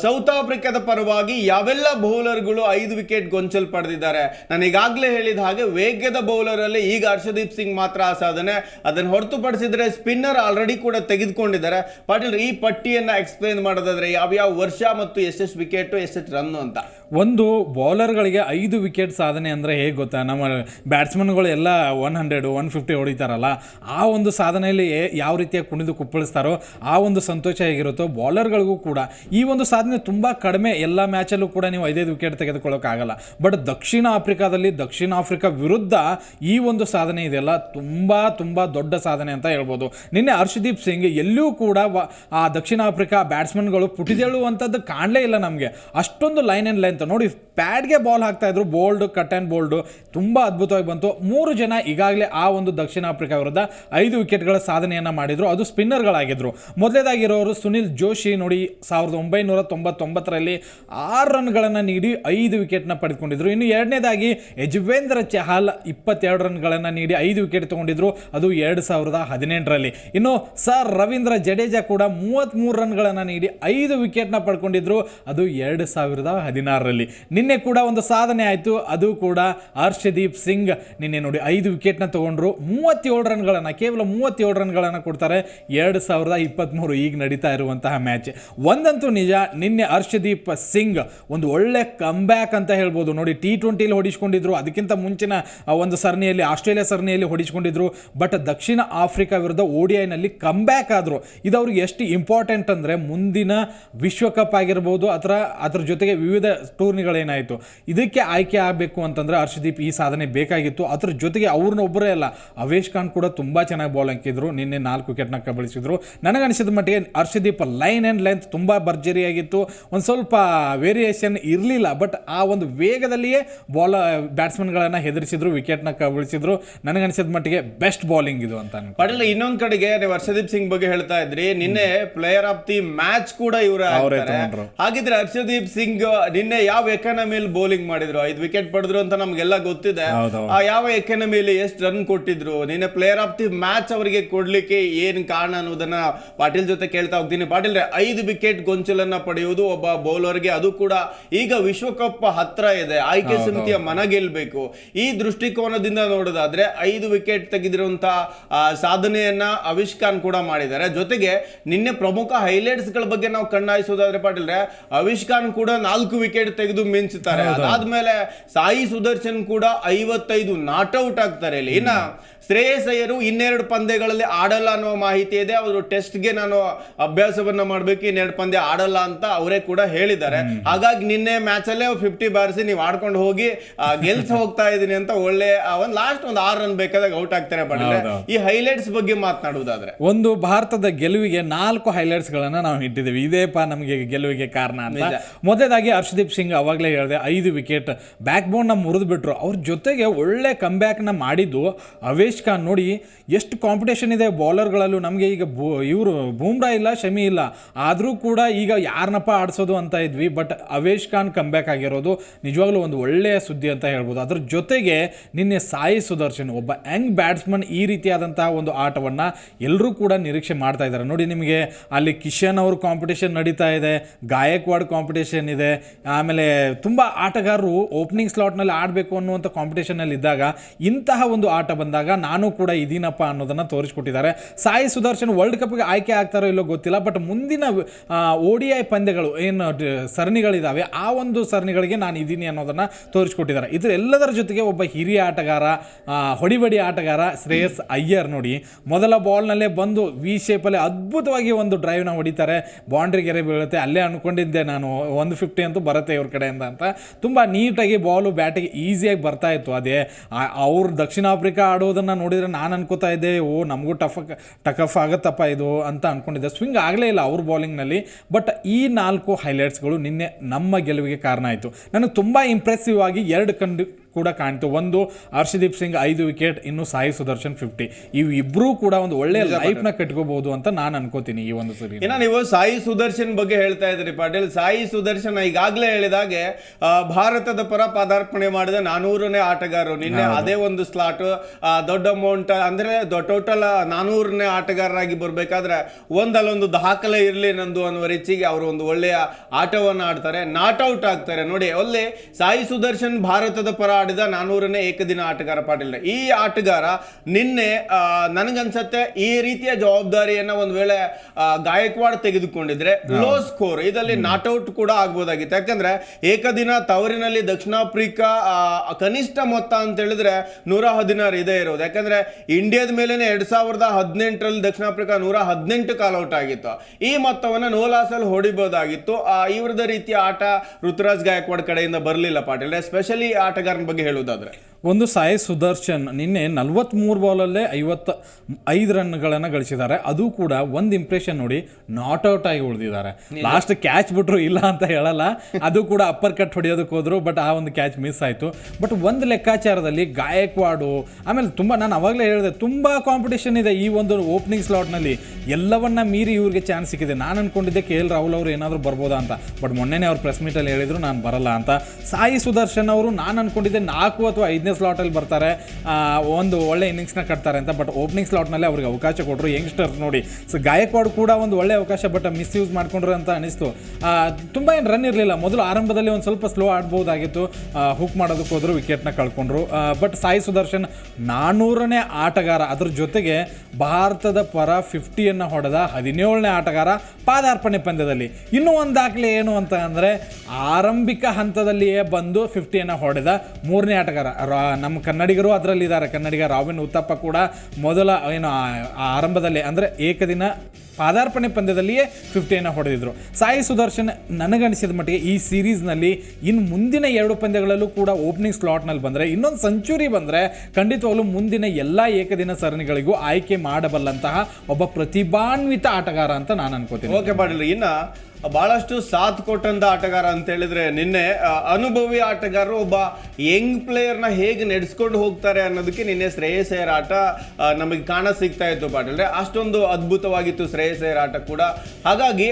Speaker 1: ಸೌತ್ ಆಫ್ರಿಕಾದ ಪರವಾಗಿ ಯಾವೆಲ್ಲ ಬೌಲರ್ಗಳು ಐದು ವಿಕೆಟ್ ಗೊಂಚಲ್ ಪಡೆದಿದ್ದಾರೆ? ನಾನು ಈಗಾಗಲೇ ಹೇಳಿದ ಹಾಗೆ ವೇಗದ ಬೌಲರ್ ಅಲ್ಲಿ ಈಗ ಹರ್ಷದೀಪ್ ಸಿಂಗ್ ಮಾತ್ರ ಆ ಸಾಧನೆ. ಅದನ್ನು ಹೊರತುಪಡಿಸಿದ್ರೆ ಸ್ಪಿನ್ನರ್ ಆಲ್ರೆಡಿ ಕೂಡ ತೆಗೆದುಕೊಂಡಿದ್ದಾರೆ. ಪಾಟೀಲ್ ಈ ಪಟ್ಟಿಯನ್ನು ಎಕ್ಸ್ಪ್ಲೇನ್ ಮಾಡೋದಾದ್ರೆ ಯಾವ್ಯಾವ ವರ್ಷ ಮತ್ತು ಎಷ್ಟೆಷ್ಟು ವಿಕೆಟ್ ಎಷ್ಟೆಷ್ಟು ರನ್ ಅಂತ?
Speaker 2: ಒಂದು ಬೌಲರ್ಗಳಿಗೆ ಐದು ವಿಕೆಟ್ ಸಾಧನೆ ಅಂದರೆ ಹೇಗೆ ಗೊತ್ತಾ? ನಮ್ಮ ಬ್ಯಾಟ್ಸ್ಮನ್ಗಳು ಎಲ್ಲ ಒನ್ ಹಂಡ್ರೆಡು ಒನ್ ಫಿಫ್ಟಿ ಹೊಡಿತಾರಲ್ಲ, ಆ ಒಂದು ಸಾಧನೆಯಲ್ಲಿ ಯಾವ ರೀತಿಯ ಕುಣಿದು ಕುಪ್ಪಳಿಸ್ತಾರೋ, ಆ ಒಂದು ಸಂತೋಷ ಹೇಗಿರುತ್ತೋ ಬೌಲರ್ಗಳಿಗೂ ಕೂಡ ಈ ಒಂದು ಸಾಧನೆ ತುಂಬ ಕಡಿಮೆ ಎಲ್ಲ ಮ್ಯಾಚಲ್ಲೂ ಕೂಡ ನೀವು ಐದೈದು ವಿಕೆಟ್ ತೆಗೆದುಕೊಳ್ಳೋಕ್ಕಾಗಲ್ಲ. ಬಟ್ ದಕ್ಷಿಣ ಆಫ್ರಿಕಾದಲ್ಲಿ, ದಕ್ಷಿಣ ಆಫ್ರಿಕಾ ವಿರುದ್ಧ ಈ ಒಂದು ಸಾಧನೆ ಇದೆಲ್ಲ ತುಂಬ ತುಂಬ ದೊಡ್ಡ ಸಾಧನೆ ಅಂತ ಹೇಳ್ಬೋದು. ನಿನ್ನೆ ಹರ್ಷದೀಪ್ ಸಿಂಗ್ ಎಲ್ಲೂ ಕೂಡ ಆ ದಕ್ಷಿಣ ಆಫ್ರಿಕಾ ಬ್ಯಾಟ್ಸ್ಮನ್ಗಳು ಪುಟಿದೇಳುವಂಥದ್ದು ಕಾಣಲೇ ಇಲ್ಲ ನಮಗೆ. ಅಷ್ಟೊಂದು ಲೈನ್ ಆ್ಯಂಡ್ ಲೆಂತ್ ನೋಡಿ ಪ್ಯಾಡ್ಗೆ ಬಾಲ್ ಹಾಕ್ತಾ ಇದ್ರು. ಬೋಲ್ಡ್, ಕಟ್ ಆ್ಯಂಡ್ ಬೋಲ್ಡು ತುಂಬ ಅದ್ಭುತವಾಗಿ ಬಂತು. ಮೂರು ಜನ ಈಗಾಗಲೇ ಆ ಒಂದು ದಕ್ಷಿಣ ಆಫ್ರಿಕಾ ವಿರುದ್ಧ ಐದು ವಿಕೆಟ್ಗಳ ಸಾಧನೆಯನ್ನು ಮಾಡಿದರು. ಅದು ಸ್ಪಿನ್ನರ್ಗಳಾಗಿದ್ರು. ಮೊದಲೇದಾಗಿರೋರು ಸುನಿಲ್ ಜೋಶಿ ನೋಡಿ ಸಾವಿರದ ಒಂಬೈನೂರ ತೊಂಬತ್ತೊಂಬತ್ತರಲ್ಲಿ ಆರು ರನ್ಗಳನ್ನು ನೀಡಿ ಐದು ವಿಕೆಟ್ನ ಪಡೆದುಕೊಂಡಿದ್ರು. ಇನ್ನು ಎರಡನೇದಾಗಿ ಯಜುವೇಂದ್ರ ಚಹಲ್ ಇಪ್ಪತ್ತೆರಡು ರನ್ಗಳನ್ನು ನೀಡಿ ಐದು ವಿಕೆಟ್ ತೊಗೊಂಡಿದ್ರು. ಅದು ಎರಡು ಸಾವಿರದ ಹದಿನೆಂಟರಲ್ಲಿ. ಇನ್ನು ಸರ್ ರವೀಂದ್ರ ಜಡೇಜಾ ಕೂಡ ಮೂವತ್ತ್ಮೂರು ರನ್ಗಳನ್ನು ನೀಡಿ ಐದು ವಿಕೆಟ್ನ ಪಡ್ಕೊಂಡಿದ್ರು. ಅದು ಎರಡು ಸಾವಿರದ ಹದಿನಾರರಲ್ಲಿ ನಿನ್ನೆ ಕೂಡ ಒಂದು ಸಾಧನೆ ಆಯಿತು. ಅದು ಕೂಡ ಹರ್ಷದೀಪ್ ಸಿಂಗ್ ನಿನ್ನೆ ನೋಡಿ ಐದು ವಿಕೆಟ್ನ ತಗೊಂಡ್ರು. ಮೂವತ್ತೇಳು ರನ್ಗಳನ್ನು, ಕೇವಲ ಮೂವತ್ತೇಳು ರನ್ಗಳನ್ನು ಕೊಡ್ತಾರೆ. ಎರಡು ಸಾವಿರದ ಇಪ್ಪತ್ತ್ಮೂರು ಈಗ ನಡೀತಾ ಇರುವಂತಹ ಮ್ಯಾಚ್. ಒಂದಂತೂ ನಿಜ, ನಿನ್ನೆ ಹರ್ಷದೀಪ್ ಸಿಂಗ್ ಒಂದು ಒಳ್ಳೆ ಕಂಬ್ಯಾಕ್ ಅಂತ ಹೇಳ್ಬೋದು. ನೋಡಿ ಟಿ ಟ್ವೆಂಟಿಯಲ್ಲಿ ಹೊಡಿಸ್ಕೊಂಡಿದ್ರು. ಅದಕ್ಕಿಂತ ಮುಂಚಿನ ಒಂದು ಸರಣಿಯಲ್ಲಿ, ಆಸ್ಟ್ರೇಲಿಯಾ ಸರಣಿಯಲ್ಲಿ ಹೊಡಿಸ್ಕೊಂಡಿದ್ರು. ಬಟ್ ದಕ್ಷಿಣ ಆಫ್ರಿಕಾ ವಿರುದ್ಧ ಓಡಿಐನಲ್ಲಿ ಕಂಬ್ಯಾಕ್ ಆದರು. ಇದು ಅವ್ರಿಗೆ ಎಷ್ಟು ಇಂಪಾರ್ಟೆಂಟ್ ಅಂದರೆ ಮುಂದಿನ ವಿಶ್ವಕಪ್ ಆಗಿರ್ಬೋದು. ಅಥವಾ ಅದ್ರ ಜೊತೆಗೆ ವಿವಿಧ ಟೂರ್ನಿಗಳೇನಾಯಿತು? ಇದಕ್ಕೆ ಆಯ್ಕೆ ಆಗಬೇಕು ಅಂತಂದ್ರೆ ಹರ್ಷದೀಪ್ ಈ ಸಾಧನೆ ಬೇಕಾಗಿತ್ತು. ಅದ್ರ ಜೊತೆಗೆ ಅವ್ರನ್ನ ಒಬ್ಬರೇ ಅಲ್ಲ ಅವೇಶ್ ಖಾನ್ ಕೂಡ ತುಂಬ ಚೆನ್ನಾಗಿ ಬಾಲ್ ಹಾಕಿದ್ರು ನಿನ್ನೆ ನಾಲ್ಕು ವಿಕೆಟ್ನ ಕಬಳಿಸಿದ್ರು. ನನಗನಿಸಿದ ಮಟ್ಟಿಗೆ ಹರ್ಷದೀಪ್ ಲೈನ್ ಆ್ಯಂಡ್ ಲೆಂತ್ ತುಂಬ ಭರ್ಜರಿಯಾಗಿತ್ತು. ಒಂದು ಸ್ವಲ್ಪ ವೇರಿಯೇಷನ್ ಇರಲಿಲ್ಲ ಬಟ್ ಆ ಒಂದು ವೇಗದಲ್ಲಿಯೇ ಬಾಲ್ ಬ್ಯಾಟ್ಸ್ಮನ್ಗಳನ್ನು ಹೆದರಿಸಿದ್ರು ವಿಕೆಟ್ನ ಕಬಳಿಸಿದ್ರು. ನನಗನಿಸಿದ ಮಟ್ಟಿಗೆ ಬೆಸ್ಟ್ ಬಾಲಿಂಗ್ ಇದು ಅಂತ
Speaker 1: ಪಟೇಲ್ ಇನ್ನೊಂದು ಕಡೆಗೆ ನೀವು ಹರ್ಷದೀಪ್ ಸಿಂಗ್ ಬಗ್ಗೆ ಹೇಳ್ತಾ ಇದ್ರಿ. ನಿನ್ನೆ ಪ್ಲೇಯರ್ ಆಫ್ ದಿ ಮ್ಯಾಚ್ ಕೂಡ ಇವರ. ಹಾಗಿದ್ರೆ ಹರ್ಷದೀಪ್ ಸಿಂಗ್ ನಿನ್ನೆ ಯಾವ ಎಕಾನಮಿಯಲ್ಲಿ ಬೌಲಿಂಗ್ ಮಾಡಿದ್ರು? ಐದು ವಿಕೆಟ್ ಪಡೆದ್ರು ಅಂತ ನಮ್ಗೆಲ್ಲ ಗೊತ್ತಿದೆ. ಆ ಯಾವ ಎಕಾನಮಿಯಲ್ಲಿ ಎಷ್ಟು ರನ್ ಕೊಟ್ಟಿದ್ರು? ನಿನ್ನೆ ಪ್ಲೇಯರ್ ಆಫ್ ದಿ ಮ್ಯಾಚ್ ಅವರಿಗೆ ಕೊಡ್ಲಿಕ್ಕೆ ಏನ್ ಕಾರಣ ಅನ್ನೋದನ್ನ ಪಾಟೀಲ್ ಜೊತೆ ಕೇಳ್ತಾ ಹೋಗ್ತೀನಿ. ಪಾಟೀಲ್ ಐದು ವಿಕೆಟ್ ಗೊಂಚಲನ್ನ ಪಡೆಯುವುದು ಒಬ್ಬ ಬೌಲರ್ಗೆ ಅದು ಕೂಡ ಈಗ ವಿಶ್ವಕಪ್ ಹತ್ರ ಇದೆ. ಆಯ್ಕೆ ಸಮಿತಿಯ ಮನ ಗೆಲ್ಬೇಕು. ಈ ದೃಷ್ಟಿಕೋನದಿಂದ ನೋಡೋದಾದ್ರೆ ಐದು ವಿಕೆಟ್ ತೆಗೆದಿರುವಂತ ಸಾಧನೆಯನ್ನ ಅವಿಶ್ ಖಾನ್ ಕೂಡ ಮಾಡಿದ್ದಾರೆ. ಜೊತೆಗೆ ನಿನ್ನೆ ಪ್ರಮುಖ ಹೈಲೈಟ್ಸ್ಗಳ ಬಗ್ಗೆ ನಾವು ಕಣ್ಣಾಯಿಸೋದಾದ್ರೆ ಪಾಟೀಲ್ರೆ ಅವಿಶ್ ಖಾನ್ ಕೂಡ ನಾಲ್ಕು ವಿಕೆಟ್ ತೆಗೆದು ಮಿಂಚುತ್ತಾರೆ. ಅದಾದ್ಮೇಲೆ ಸಾಯಿ ಸುದರ್ಶನ್ ಕೂಡ ಐವತ್ತೈದು ನಾಟ್ ಔಟ್ ಆಗ್ತಾರೆ ಇಲ್ಲಿ. ಇನ್ನ ಶ್ರೇಯಸ್ ಅಯ್ಯರು ಇನ್ನೆರಡು ಪಂದ್ಯಗಳಲ್ಲಿ ಆಡಲ್ಲ ಅನ್ನೋ ಮಾಹಿತಿ ಇದೆ. ಅವರು ಟೆಸ್ಟ್ಗೆ ನಾನು ಅಭ್ಯಾಸವನ್ನ ಮಾಡಬೇಕು ಇನ್ನೆರಡು ಪಂದ್ಯ ಆಡಲ್ಲ ಅಂತ ಅವರೇ ಕೂಡ ಹೇಳಿದ್ದಾರೆ. ಹಾಗಾಗಿ ನಿನ್ನೆ ಮ್ಯಾಚ್ ಅಲ್ಲೇ ಫಿಫ್ಟಿ ಬಾರ್ಸಿ ನೀವು ಆಡ್ಕೊಂಡು ಹೋಗಿ ಗೆಲ್ಸ್ ಹೋಗ್ತಾ ಇದೀನಿ ಅಂತ ಒಳ್ಳೆ ಒಂದು ಲಾಸ್ಟ್ ಒಂದು ಆರು ರನ್ ಬೇಕಾದಾಗ ಔಟ್ ಆಗ್ತಾರೆ ಪಾಟೀಲ್ರೆ ಈ ಹೈಲೈಟ್ಸ್ ಬಗ್ಗೆ ಮಾತನಾಡುವುದಾದ್ರೆ?
Speaker 2: ಒಂದು ಭಾರತದ ಗೆಲುವಿಗೆ ನಾಲ್ಕು ಹೈಲೈಟ್ಸ್ ಗಳನ್ನ ನಾವು ಇಟ್ಟಿದ್ದೀವಿ. ಇದೇಪ ನಮಗೆ ಗೆಲುವಿಗೆ ಕಾರಣ ಅಂತ. ಮೊದಲದಾಗಿ ಹರ್ಷದೀಪ್ ಸಿಂಗ್ ಅವಾಗಲೇ ಹೇಳಿದೆ ಐದು ವಿಕೆಟ್ ಬ್ಯಾಕ್ ಬೋನ್ನ ಮುರಿದು ಬಿಟ್ರು ಅವ್ರ ಜೊತೆಗೆ ಒಳ್ಳೆ ಕಂಬ್ಯಾಕ್ನ ಮಾಡಿದ್ದು ಅವೇಶ್ ಖಾನ್ ನೋಡಿ ಎಷ್ಟು ಕಾಂಪಿಟೇಷನ್ ಇದೆ ಬೌಲರ್ಗಳಲ್ಲೂ ನಮಗೆ ಈಗ ಇವರು ಬೂಮ್ರಾ ಇಲ್ಲ, ಶಮಿ ಇಲ್ಲ. ಆದರೂ ಕೂಡ ಈಗ ಯಾರನ್ನಪ್ಪ ಆಡಿಸೋದು ಅಂತ ಇದ್ವಿ, ಬಟ್ ಅವೇಶ್ ಖಾನ್ ಕಂಬ್ಯಾಕ್ ಆಗಿರೋದು ನಿಜವಾಗ್ಲೂ ಒಂದು ಒಳ್ಳೆಯ ಸುದ್ದಿ ಅಂತ ಹೇಳ್ಬೋದು. ಅದ್ರ ಜೊತೆಗೆ ನಿನ್ನೆ ಸಾಯಿ ಸುದರ್ಶನ್, ಒಬ್ಬ ಯಂಗ್ ಬ್ಯಾಟ್ಸ್ಮನ್ ಈ ರೀತಿಯಾದಂತಹ ಒಂದು ಆಟವನ್ನು ಎಲ್ಲರೂ ಕೂಡ ನಿರೀಕ್ಷೆ ಮಾಡ್ತಾ ಇದ್ದಾರೆ. ನೋಡಿ ನಿಮಗೆ ಅಲ್ಲಿ ಕಿಶನ್ ಅವ್ರ ಕಾಂಪಿಟೇಷನ್ ನಡೀತಾ ಇದೆ, ಗಾಯಕ್ವಾಡ್ ಕಾಂಪಿಟೇಷನ್ ಇದೆ, ಆಮೇಲೆ ತುಂಬ ತುಂಬ ಆಟಗಾರರು ಓಪನಿಂಗ್ ಸ್ಲಾಟ್ನಲ್ಲಿ ಆಡಬೇಕು ಅನ್ನುವಂಥ ಕಾಂಪಿಟೇಷನಲ್ಲಿ ಇದ್ದಾಗ ಇಂತಹ ಒಂದು ಆಟ ಬಂದಾಗ ನಾನು ಕೂಡ ಇದೀನಪ್ಪ ಅನ್ನೋದನ್ನು ತೋರಿಸ್ಕೊಟ್ಟಿದ್ದಾರೆ. ಸಾಯಿ ಸುದರ್ಶನ್ ವರ್ಲ್ಡ್ ಕಪ್ಗೆ ಆಯ್ಕೆ ಆಗ್ತಾರೋ ಇಲ್ಲೋ ಗೊತ್ತಿಲ್ಲ ಬಟ್ ಮುಂದಿನ ಓ ಡಿ ಐ ಪಂದ್ಯಗಳು ಏನು ಸರಣಿಗಳಿದ್ದಾವೆ ಆ ಒಂದು ಸರಣಿಗಳಿಗೆ ನಾನು ಇದ್ದೀನಿ ಅನ್ನೋದನ್ನು ತೋರಿಸ್ಕೊಟ್ಟಿದ್ದಾರೆ. ಇದ್ರ ಎಲ್ಲದರ ಜೊತೆಗೆ ಒಬ್ಬ ಹಿರಿಯ ಆಟಗಾರ ಹೊಡಿಬಡಿ ಆಟಗಾರ ಶ್ರೇಯಸ್ ಅಯ್ಯರ್ ನೋಡಿ, ಮೊದಲ ಬಾಲ್ನಲ್ಲೇ ಬಂದು ವಿ ಶೇಪಲ್ಲಿ ಅದ್ಭುತವಾಗಿ ಒಂದು ಡ್ರೈವ್ನ ಹೊಡಿತಾರೆ. ಬೌಂಡ್ರಿ ಗೆರೆ ಬೀಳುತ್ತೆ, ಅಲ್ಲೇ ಅಂದ್ಕೊಂಡಿದ್ದೆ ನಾನು, ಒಂದು ಫಿಫ್ಟಿ ಅಂತೂ ಬರುತ್ತೆ ಇವ್ರ ಕಡೆಯಿಂದ ಅಂತ. ತುಂಬ ನೀಟಾಗಿ ಬಾಲು ಬ್ಯಾಟಿಗೆ ಈಸಿಯಾಗಿ ಬರ್ತಾ ಇತ್ತು ಅದೇ. ಅವ್ರು ದಕ್ಷಿಣ ಆಫ್ರಿಕಾ ಆಡೋದನ್ನು ನೋಡಿದರೆ ನಾನು ಅನ್ಕೋತಾ ಇದ್ದೆ, ಓ, ನಮಗೂ ಟಫ್ ಟಫ್ ಆಗುತ್ತಪ್ಪ ಇದು ಅಂತ ಅಂದ್ಕೊಂಡಿದ್ದೆ ಸ್ವಿಂಗ್ ಆಗಲೇ ಇಲ್ಲ ಅವ್ರ ಬೌಲಿಂಗ್ನಲ್ಲಿ ಬಟ್ ಈ ನಾಲ್ಕು ಹೈಲೈಟ್ಸ್ಗಳು ನಿನ್ನೆ ನಮ್ಮ ಗೆಲುವಿಗೆ ಕಾರಣ ಆಯಿತು. ನನಗೆ ತುಂಬ ಇಂಪ್ರೆಸಿವ್ ಆಗಿ ಎರಡು ಕಂಡು ಕೂಡ ಕಾಣ್ತು. ಒಂದು ಹರ್ಷದೀಪ್ ಸಿಂಗ್ ಐದು ವಿಕೆಟ್ ಇನ್ನು ಸಾಯಿ ಸುದರ್ಶನ್ ಫಿಫ್ಟಿ ಇವು ಇಬ್ಬರೂ ಕೂಡ ಒಂದು ಒಳ್ಳೆ ಲೈಫ್ನ ಕಟ್ಕೋಬಹುದು ಅಂತ ನಾನು ಅನ್ಕೋತೀನಿ ಈ ಒಂದು ಸರಿ.
Speaker 1: ಏನ ನೀವು ಸಾಯಿ ಸುದರ್ಶನ್ ಬಗ್ಗೆ ಹೇಳ್ತಾ ಇದ್ರಿ ಪಾಟೀಲ್. ಸಾಯಿ ಸುದರ್ಶನ್ ಈಗಾಗಲೇ ಹೇಳಿದಾಗೆ ಭಾರತದ ಪರ ಪದಾರ್ಪಣೆ ಮಾಡಿದ ನಾನೂರನೇ ಆಟಗಾರರು. ನಿನ್ನೆ ಅದೇ ಒಂದು ಸ್ಲಾಟ್ ದೊಡ್ಡ ಅಮೌಂಟ್ ಅಂದ್ರೆ ಟೋಟಲ್ ನಾನೂರನೇ ಆಟಗಾರರಾಗಿ ಬರ್ಬೇಕಾದ್ರೆ ಒಂದಲ್ಲೊಂದು ದಾಖಲೆ ಇರಲಿ ನಂದು ಅನ್ನುವ ರೀತಿಗೆ ಅವರು ಒಂದು ಒಳ್ಳೆಯ ಆಟವನ್ನು ಆಡ್ತಾರೆ. ನಾಟ್ ಔಟ್ ಆಗ್ತಾರೆ. ನೋಡಿ ಅಲ್ಲಿ ಸಾಯಿ ಸುದರ್ಶನ್ ಭಾರತದ ಪರ ಆಡಿದ ನಾನೂರನೇ ಏಕದಿನ ಆಟಗಾರ ಪಾಟೀಲ್ ಈ ಆಟಗಾರ ನಿನ್ನೆ ನನಗನ್ಸತ್ತೆ ಈ ರೀತಿಯ ಜವಾಬ್ದಾರಿಯನ್ನ ಒಂದ್ ವೇಳೆ ಗಾಯಕ್ವಾಡ್ ತೆಗೆದುಕೊಂಡಿದ್ರೆ ಲೋ ಸ್ಕೋರ್ ಇದರಲ್ಲಿ ನಾಟ್ ಔಟ್ ಕೂಡ ಆಗ್ಬೋದಾಗಿತ್ತು. ಯಾಕಂದ್ರೆ ಏಕದಿನ ತವರಿನಲ್ಲಿ ದಕ್ಷಿಣ ಆಫ್ರಿಕಾ ಕನಿಷ್ಠ ಮೊತ್ತ ಅಂತ ಹೇಳಿದ್ರೆ ನೂರ ಹದಿನಾರು ಇದೇ ಇರೋದು. ಯಾಕಂದ್ರೆ ಇಂಡಿಯಾದ ಮೇಲೆನೆ ಎರಡ್ ಸಾವಿರದ ಹದಿನೆಂಟರಲ್ಲಿ ದಕ್ಷಿಣ ಆಫ್ರಿಕಾ ನೂರ ಹದಿನೆಂಟು ಕಾಲ್ಔಟ್ ಆಗಿತ್ತು. ಈ ಮೊತ್ತವನ್ನ ನೋಲಾಸಲ್ಲಿ ಹೊಡಿಬೋದಾಗಿತ್ತು. ಆ, ಇವ್ರದ ರೀತಿಯ ಆಟ ಋತುರಾಜ್ ಗಾಯಕ್ವಾಡ್ ಕಡೆಯಿಂದ ಬರಲಿಲ್ಲ ಪಾಟೀಲ್ ಎಸ್ಪೆಷಲಿ ಆಟಗಾರನ ಬಗ್ಗೆ ಹೇಳುವುದಾದ್ರೆ.
Speaker 2: ಒಂದು ಸಾಯಿ ಸುದರ್ಶನ್ ನಿನ್ನೆ ನಲ್ವತ್ಮೂರು ಬಾಲಲ್ಲೇ ಐವತ್ತ ಐದು ರನ್ಗಳನ್ನು ಗಳಿಸಿದ್ದಾರೆ. ಅದು ಕೂಡ ಒಂದು ಇಂಪ್ರೆಷನ್ ನೋಡಿ ನಾಟ್ ಔಟ್ ಆಗಿ ಉಳಿದಿದ್ದಾರೆ. ಲಾಸ್ಟ್ ಕ್ಯಾಚ್ ಬಿಟ್ರು ಇಲ್ಲ ಅಂತ ಹೇಳಲ್ಲ. ಅದು ಕೂಡ ಅಪ್ಪರ್ ಕಟ್ ಹೊಡೆಯೋದಕ್ಕೆ ಹೋದ್ರು ಬಟ್ ಆ ಒಂದು ಕ್ಯಾಚ್ ಮಿಸ್ ಆಯಿತು. ಬಟ್ ಒಂದು ಲೆಕ್ಕಾಚಾರದಲ್ಲಿ ಗಾಯಕ್ವಾಡು ಆಮೇಲೆ ತುಂಬ ನಾನು ಅವಾಗಲೇ ಹೇಳಿದೆ ತುಂಬ ಕಾಂಪಿಟೇಷನ್ ಇದೆ ಈ ಒಂದು ಓಪನಿಂಗ್ ಸ್ಲಾಟ್ನಲ್ಲಿ ಎಲ್ಲವನ್ನ ಮೀರಿ ಇವ್ರಿಗೆ ಚಾನ್ಸ್ ಸಿಕ್ಕಿದೆ. ನಾನು ಅನ್ಕೊಂಡಿದ್ದೆ ಕೆ ಎಲ್ ರಾಹುಲ್ ಅವರು ಏನಾದರೂ ಬರ್ಬೋದಾ ಅಂತ. ಬಟ್ ಮೊನ್ನೆನೇ ಅವ್ರು ಪ್ರೆಸ್ ಮೀಟಲ್ಲಿ ಹೇಳಿದ್ರು ನಾನು ಬರಲ್ಲ ಅಂತ. ಸಾಯಿ ಸುದರ್ಶನ್ ಅವರು ನಾನು ಅನ್ಕೊಂಡಿದ್ದೆ ನಾಲ್ಕು ಅಥವಾ ಐದನೇ ಸ್ಲಾಟಲ್ಲಿ ಬರ್ತಾರೆ ಒಂದು ಒಳ್ಳೆ ಇನ್ನಿಂಗ್ಸ್ನ ಕಟ್ತಾರೆ ಅಂತ ಬಟ್ ಓಪನಿಂಗ್ ಸ್ಲಾಟ್ನಲ್ಲಿ ಅವ್ರಿಗೆ ಅವಕಾಶ ಕೊಟ್ಟರು ಯಂಗ್ಸ್ಟರ್ಸ್ ನೋಡಿ. ಸೊ ಗಾಯಕ್ವಾಡ್ ಕೂಡ ಒಂದು ಒಳ್ಳೆ ಅವಕಾಶ ಬಟ್ ಮಿಸ್ಯೂಸ್ ಮಾಡ್ಕೊಂಡ್ರು ಅಂತ ಅನಿಸ್ತು. ತುಂಬ ಏನು ರನ್ ಇರಲಿಲ್ಲ. ಮೊದಲು ಆರಂಭದಲ್ಲಿ ಒಂದು ಸ್ವಲ್ಪ ಸ್ಲೋ ಆಡ್ಬೋದಾಗಿತ್ತು. ಹುಕ್ ಮಾಡೋದಕ್ಕೆ ಹೋದ್ರು ವಿಕೆಟ್ನ ಕಳ್ಕೊಂಡ್ರು. ಬಟ್ ಸಾಯಿ ಸುದರ್ಶನ್ ನಾನ್ನೂರನೇ ಆಟಗಾರ. ಅದ್ರ ಜೊತೆಗೆ ಭಾರತದ ಪರ ಫಿಫ್ಟಿಯನ್ನು ಹೊಡೆದ ಹದಿನೇಳನೇ ಆಟಗಾರ ಪಾದಾರ್ಪಣೆ ಪಂದ್ಯದಲ್ಲಿ. ಇನ್ನೂ ಒಂದು ದಾಖಲೆ ಏನು ಅಂತ ಅಂದರೆ, ಆರಂಭಿಕ ಹಂತದಲ್ಲಿಯೇ ಬಂದು ಫಿಫ್ಟಿಯನ್ನು ಹೊಡೆದ ಮೂರನೇ ಆಟಗಾರ ನಮ್ಮ ಕನ್ನಡಿಗರು ಅದರಲ್ಲಿದ್ದಾರೆ. ಕನ್ನಡಿಗ ರಾಬಿನ್ ಉತ್ತಪ್ಪ ಕೂಡ ಮೊದಲ, ಏನು ಆರಂಭದಲ್ಲಿ, ಅಂದರೆ ಏಕದಿನ ಪಾದಾರ್ಪಣೆ ಪಂದ್ಯದಲ್ಲಿಯೇ ಫಿಫ್ಟಿಯನ್ನು ಹೊಡೆದಿದ್ರು. ಸಾಯಿ ಸುದರ್ಶನ್ ನನಗನಿಸಿದ ಮಟ್ಟಿಗೆ ಈ ಸೀರೀಸ್ನಲ್ಲಿ ಇನ್ನು ಮುಂದಿನ ಎರಡು ಪಂದ್ಯಗಳಲ್ಲೂ ಕೂಡ ಓಪನಿಂಗ್ ಸ್ಲಾಟ್ನಲ್ಲಿ ಬಂದರೆ, ಇನ್ನೊಂದು ಸೆಂಚುರಿ ಬಂದರೆ ಖಂಡಿತವಾಗಲೂ ಮುಂದಿನ ಎಲ್ಲ ಏಕದಿನ ಸರಣಿಗಳಿಗೂ ಆಯ್ಕೆ ಮಾಡಬಲ್ಲಂತಹ ಒಬ್ಬ ಪ್ರತಿಭಾನ್ವಿತ ಆಟಗಾರ ಅಂತ ನಾನು ಅನ್ಕೋತೀನಿ.
Speaker 1: ಓಕೆ ಪಾಟೀಲ್ ಇನ್ನ ಬಹಳಷ್ಟು ಸಾಥ್ ಕೊಟ್ಟಂತ ಆಟಗಾರ ಅಂತ ಹೇಳಿದ್ರೆ ನಿನ್ನೆ ಅನುಭವಿ ಆಟಗಾರರು ಒಬ್ಬ ಯಂಗ್ ಪ್ಲೇಯರ್ನ ಹೇಗೆ ನಡೆಸ್ಕೊಂಡು ಹೋಗ್ತಾರೆ ಅನ್ನೋದಕ್ಕೆ ನಿನ್ನೆ ಶ್ರೇಯಸ್ ಅಯ್ಯರ್ ಆಟ ನಮಗೆ ಕಾಣ ಸಿಗ್ತಾ ಇತ್ತು ಪಾಟೀಲ್ರೆ. ಅಷ್ಟೊಂದು ಅದ್ಭುತವಾಗಿತ್ತು ಶ್ರೇಯಸ್ ಅಯ್ಯರ್ ಆಟ ಕೂಡ. ಹಾಗಾಗಿ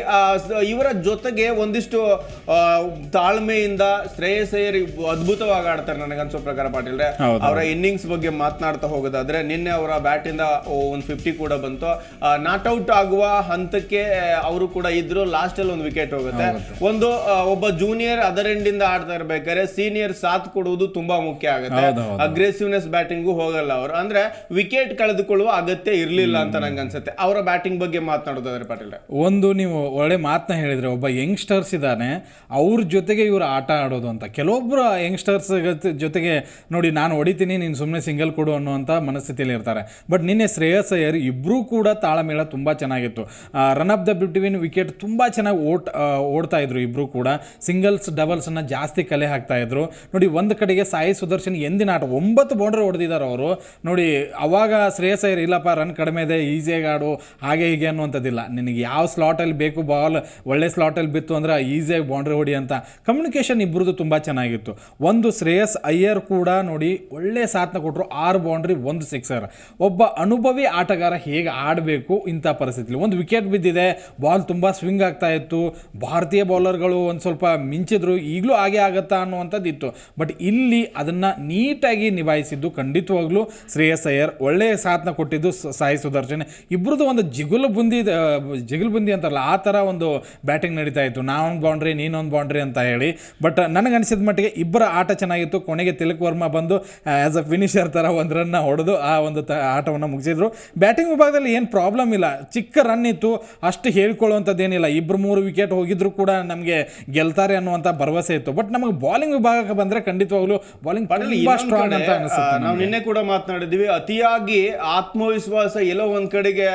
Speaker 1: ಇವರ ಜೊತೆಗೆ ಒಂದಿಷ್ಟು ತಾಳ್ಮೆಯಿಂದ ಶ್ರೇಯಸ್ ಅಯ್ಯರ್ ಅದ್ಭುತವಾಗಿ ಆಡ್ತಾರೆ ನನಗನ್ಸೋ ಪ್ರಕಾರ ಪಾಟೀಲ್ ಅವರ ಇನ್ನಿಂಗ್ಸ್ ಬಗ್ಗೆ ಮಾತನಾಡ್ತಾ ಹೋಗೋದಾದ್ರೆ ನಿನ್ನೆ ಅವರ ಬ್ಯಾಟಿಂದ ಇಂದ ಒಂದು ಫಿಫ್ಟಿ ಕೂಡ ಬಂತು. ನಾಟ್ ಔಟ್ ಆಗುವ ಹಂತಕ್ಕೆ ಅವರು ಕೂಡ ಇದ್ರು. ಲಾಸ್ಟ್ ಅಲ್ಲಿ ಒಂದು ವಿಕೆಟ್ ಹೋಗುತ್ತೆ. ಒಂದು ಒಬ್ಬ ಜೂನಿಯರ್ ಅದರ್ ಎಂಡ್ ಇಂದ ಆಡ್ತಾ ಇರ್ಬೇಕಾದ್ರೆ ಸೀನಿಯರ್ ಸಾಥ್ ಕೊಡುವುದು ತುಂಬಾ ಮುಖ್ಯ ಆಗುತ್ತೆ. ಅಗ್ರೆಸಿವ್ನೆಸ್ ಬ್ಯಾಟಿಂಗು ಹೋಗಲ್ಲ ಅವರು. ಅಂದ್ರೆ ವಿಕೆಟ್ ಕಳೆದುಕೊಳ್ಳುವ ಅಗತ್ಯ ಇರ್ಲಿಲ್ಲ ಅಂತ ನಂಗೆ ಅನ್ಸುತ್ತೆ. ಅವರ ಬ್ಯಾಟಿಂಗ್ ಬಗ್ಗೆ ಮಾತನಾಡೋದಾದ್ರೆ ಪಾಟೀಲ್?
Speaker 2: ಒಂದು ನೀವು ಒಳ್ಳೆ ಮಾತನ್ನ ಹೇಳಿದ್ರೆ ಒಬ್ಬ ಯಂಗ್ಸ್ಟರ್ಸ್ ಇದ್ದಾನೆ ಅವ್ರ ಜೊತೆಗೆ ಇವರು ಆಟ ಆಡೋದು ಅಂತ. ಕೆಲವೊಬ್ಬರು ಯಂಗ್ಸ್ಟರ್ಸ್ ಜೊತೆಗೆ ನೋಡಿ ನಾನು ಹೊಡಿತೀನಿ ನೀನು ಸುಮ್ಮನೆ ಸಿಂಗಲ್ ಕೊಡು ಅನ್ನುವಂಥ ಮನಸ್ಥಿತಿಯಲ್ಲಿ ಇರ್ತಾರೆ. ಬಟ್ ನಿನ್ನೆ ಶ್ರೇಯಸ್ ಅಯ್ಯರ್ ಇಬ್ಬರೂ ಕೂಡ ತಾಳಮೇಳ ತುಂಬ ಚೆನ್ನಾಗಿತ್ತು. Run of the between wicket ತುಂಬ ಚೆನ್ನಾಗಿ ಓಟ್ ಓಡ್ತಾ ಇದ್ರು ಇಬ್ಬರು ಕೂಡ. ಸಿಂಗಲ್ಸ್ ಡಬಲ್ಸನ್ನು ಜಾಸ್ತಿ ಕಲೆ ಹಾಕ್ತಾ ಇದ್ರು. ನೋಡಿ, ಒಂದು ಕಡೆಗೆ ಸಾಯಿ ಸುದರ್ಶನ್ ಎಂದಿನ ಆಟ, ಒಂಬತ್ತು ಬೌಂಡ್ರಿ ಹೊಡೆದಿದ್ದಾರೆ ಅವರು. ನೋಡಿ, ಅವಾಗ ಶ್ರೇಯಸ್ ಅಯ್ಯರ್, ಇಲ್ಲಪ್ಪ ರನ್ ಕಡಿಮೆ ಇದೆ ಈಸಿಯಾಗಿ ಆಡು, ಹಾಗೆ ಹೀಗೆ ಅನ್ನುವಂಥದ್ದಿಲ್ಲ. ನಿನಗೆ ಯಾವ ಸ್ಲಾಟಲ್ಲಿ ಬೇಕು ಬಾಲ್ ಒಳ್ಳೆ ಸ್ಲಾಟಲ್ಲಿ ಬಿತ್ತು ಅಂದ್ರೆ ಈಸಿಯಾಗಿ ಬೌಂಡ್ರಿ ಹೊಡಿ ಅಂತ ಕಮ್ಯುನಿಕೇಷನ್ ಇಬ್ಬರದು ತುಂಬ ಚೆನ್ನಾಗಿತ್ತು. ಒಂದು ಶ್ರೇಯಸ್ ಅಯ್ಯರ್ ಕೂಡ ನೋಡಿ, ಒಳ್ಳೆ ಸಾಥ್ನ ಕೊಟ್ಟರು ಆರು ಬೌಂಡ್ರಿ ಒಂದು ಸಿಕ್ಸರ್ ಒಬ್ಬ ಅನುಭವಿ ಆಟಗಾರ ಹೇಗೆ ಆಡಬೇಕು ಇಂಥ ಪರಿಸ್ಥಿತಿಲಿ. ಒಂದು ವಿಕೆಟ್ ಬಿದ್ದಿದೆ ಬಾಲ್ ತುಂಬ ಸ್ವಿಂಗ್ ಆಗ್ತಾ ಇತ್ತು. ಇತ್ತು ಭಾರತೀಯ ಬೌಲರ್ಗಳು ಒಂದು ಸ್ವಲ್ಪ ಮಿಂಚಿದ್ರು ಈಗಲೂ ಹಾಗೆ ಆಗುತ್ತಾ ಅನ್ನುವಂಥದ್ದು ಇತ್ತು. ಬಟ್ ಇಲ್ಲಿ ಅದನ್ನು ನೀಟಾಗಿ ನಿಭಾಯಿಸಿದ್ದು ಖಂಡಿತವಾಗ್ಲೂ ಶ್ರೇಯಸ್ ಅಯ್ಯರ್, ಒಳ್ಳೆಯ ಸಾಥ್ನ ಕೊಟ್ಟಿದ್ದು ಸಾಯಿ ಸುದರ್ಶನ್. ಇಬ್ಬರದ್ದು ಒಂದು ಜಿಗುಲು ಬುಂದಿ ಜಿಗುಲು ಬುಂದಿ ಅಂತಾರಲ್ಲ, ಆ ಥರ ಒಂದು ಬ್ಯಾಟಿಂಗ್ ನಡೀತಾ ಇತ್ತು. ನಾವೊಂದು ಬೌಂಡ್ರಿ ನೀನೊಂದು ಬೌಂಡ್ರಿ ಅಂತ ಹೇಳಿ. ಬಟ್ ನನಗೆ ಅನಿಸಿದ ಮಟ್ಟಿಗೆ ಇಬ್ಬರ ಆಟ ಚೆನ್ನಾಗಿತ್ತು. ಕೊನೆಗೆ ತಿಲಕ್ ವರ್ಮಾ ಬಂದು ಆ್ಯಸ್ ಅ ಫಿನಿಷರ್ ಥರ ಒಂದು ರನ್ನ ಹೊಡೆದು ಆ ಒಂದು ತ, ಆಟವನ್ನು ಮುಗಿಸಿದ್ರು. ಬ್ಯಾಟಿಂಗ್ ವಿಭಾಗದಲ್ಲಿ ಏನು ಪ್ರಾಬ್ಲಮ್ ಇಲ್ಲ. ಚಿಕ್ಕ ರನ್ ಇತ್ತು. ಅಷ್ಟು ಹೇಳ್ಕೊಳ್ಳುವಂಥದ್ದೇನಿಲ್ಲ. ಇಬ್ಬರು ಮೂರು ವಿಕೆಟ್ ಹೋಗಿದ್ರು ಕೂಡ ನಮಗೆ ಗೆಲ್ತಾರೆ ಅನ್ನುವಂಥ ಭರವಸೆ ಇತ್ತು. ಬಟ್ ನಮಗೆ ಬಾಲಿಂಗ್ ವಿಭಾಗಕ್ಕೆ ಬಂದರೆ ಖಂಡಿತವಾಗ್ಲೂ ಬಾಲಿಂಗ್ ತುಂಬಾ ಸ್ಟ್ರಾಂಗ್ ಅಂತ ಅನಿಸುತ್ತೆ
Speaker 1: ನಾವು ನಿನ್ನೆ ಕೂಡ ಮಾತನಾಡಿದ್ವಿ ಅತಿಯಾಗಿ ಆತ್ಮವಿಶ್ವಾಸ ಎಲ್ಲೋ ಒಂದ್ ಕಡೆಗೆ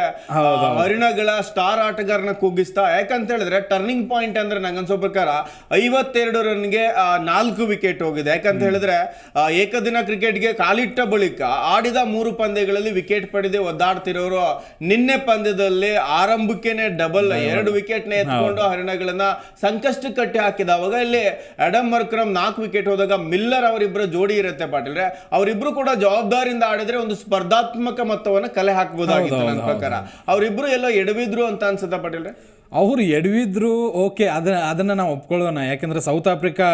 Speaker 1: ಹರಿಣಗಳ ಸ್ಟಾರ್ ಆಟಗಾರನ ಕುಗ್ಗಿಸ್ತಾ ಯಾಕಂತ ಹೇಳಿದ್ರೆ ಟರ್ನಿಂಗ್ ಪಾಯಿಂಟ್ ಅಂದ್ರೆ ನಂಗನ್ಸೋ ಪ್ರಕಾರ ಐವತ್ತೆರಡು ರನ್ಗೆ ಗೆ ನಾಲ್ಕು ವಿಕೆಟ್ ಹೋಗಿದೆ. ಯಾಕಂತ ಹೇಳಿದ್ರೆ ಏಕದಿನ ಕ್ರಿಕೆಟ್ಗೆ ಕಾಲಿಟ್ಟ ಬಳಿಕ ಆಡಿದ ಮೂರು ಪಂದ್ಯಗಳಲ್ಲಿ ವಿಕೆಟ್ ಪಡೆದೇ ಒದ್ದಾಡ್ತಿರೋರು ನಿನ್ನೆ ಪಂದ್ಯದಲ್ಲಿ ಆರಂಭಕ್ಕೆನೆ ಡಬಲ್ ಎರಡು ವಿಕೆಟ್ನ ಎತ್ಕೊಂಡು ಹರಿಣಗಳನ್ನ ಸಂಕಷ್ಟ ಕಟ್ಟಿ ಹಾಕಿದ. ಅವಾಗ ಇಲ್ಲಿ ಅಡಮ್ ಮರ್ಕ್ರಮ್ ನಾಲ್ಕು ವಿಕೆಟ್ ಹೋದಾಗ ಮಿಲ್ಲರ್ ಅವರಿಬ್ಬರ ಜೋಡಿ ಇರುತ್ತೆ ಪಾಟೀಲ್ರೆ ಅವರಿಬ್ರು ಕೂಡ ಜವಾಬ್ದಾರಿಯಿಂದ ಆಡಿದ್ರೆ ಒಂದು ಸ್ಪರ್ಧಾತ್ಮಕ ಮೊತ್ತವನ್ನು ಕಲೆ ಹಾಕಬಹುದಾಗಿತ್ತು ನನ್ನ ಪ್ರಕಾರ. ಅವರಿಬ್ರು ಎಲ್ಲೋ ಎಡವಿದ್ರು ಅಂತ ಅನ್ಸುತ್ತಾ ಪಾಟೀಲ್ರೆ
Speaker 2: ಅವರು ಎಡವಿದ್ರು ಓಕೆ ಅದ ಅದನ್ನು ನಾವು ಒಪ್ಕೊಳ್ಳೋಣ. ಯಾಕೆಂದರೆ ಸೌತ್ ಆಫ್ರಿಕಾ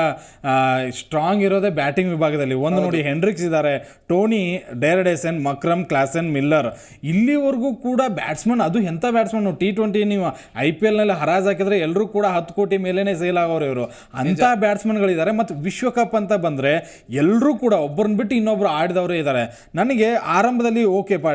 Speaker 2: ಸ್ಟ್ರಾಂಗ್ ಇರೋದೇ ಬ್ಯಾಟಿಂಗ್ ವಿಭಾಗದಲ್ಲಿ. ಒಂದು ನೋಡಿ ಹೆಂಡ್ರಿಕ್ಸ್ ಇದ್ದಾರೆ ಟೋನಿ ಡೇರಡೇಸನ್ ಮಕ್ರಮ್ ಕ್ಲಾಸನ್ ಮಿಲ್ಲರ್ ಇಲ್ಲಿವರೆಗೂ ಕೂಡ ಬ್ಯಾಟ್ಸ್ಮನ್ ಅದು ಎಂಥ ಬ್ಯಾಟ್ಸ್ಮನ್ ಟಿ ಟ್ವೆಂಟಿ ನೀವು ಐ ಪಿ ಎಲ್ನಲ್ಲಿ ಹರಾಜ್ ಹಾಕಿದ್ರೆ ಎಲ್ಲರೂ ಕೂಡ ಹತ್ತು ಕೋಟಿ ಮೇಲೇ ಸೇಲ್ ಆಗೋರು ಇವರು. ಅಂಥ ಬ್ಯಾಟ್ಸ್ಮನ್ಗಳಿದ್ದಾರೆ ಮತ್ತು ವಿಶ್ವಕಪ್ ಅಂತ ಬಂದರೆ ಎಲ್ಲರೂ ಕೂಡ ಒಬ್ಬರನ್ನ ಬಿಟ್ಟು ಇನ್ನೊಬ್ಬರು ಆಡಿದವರೇ ಇದ್ದಾರೆ ನನಗೆ ಆರಂಭದಲ್ಲಿ ಓಕೆ ಪಾ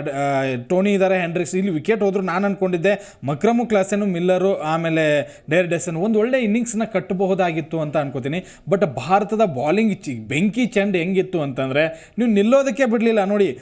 Speaker 2: ಟೋನಿ ಇದ್ದಾರೆ ಹೆಂಡ್ರಿಕ್ಸ್ ಇಲ್ಲಿ ವಿಕೆಟ್ ಹೋದ್ರು ನಾನು ಅಂದ್ಕೊಂಡಿದ್ದೆ ಮಕ್ರಮು ಕ್ಲಾಸೇನು ಮಿಲ್ಲರು ಆಮೇಲೆ ಡೇರ್ ಡೆಸನ್ ಒಂದು ಒಳ್ಳೆ ಇನ್ನಿಂಗ್ಸ್ನ ಕಟ್ಟಬಹುದಾಗಿತ್ತು ಅಂತ ಅನ್ಕೋತೀನಿ. ಬಟ್ ಭಾರತದ ಬಾಲಿಂಗ್ ಬೆಂಕಿ ಚೆಂಡ್ ಹೆಂಗಿತ್ತು ಅಂತಂದರೆ, ನೀವು ನಿಲ್ಲೋದಕ್ಕೆ ಬಿಡಲಿಲ್ಲ. ನೋಡಿ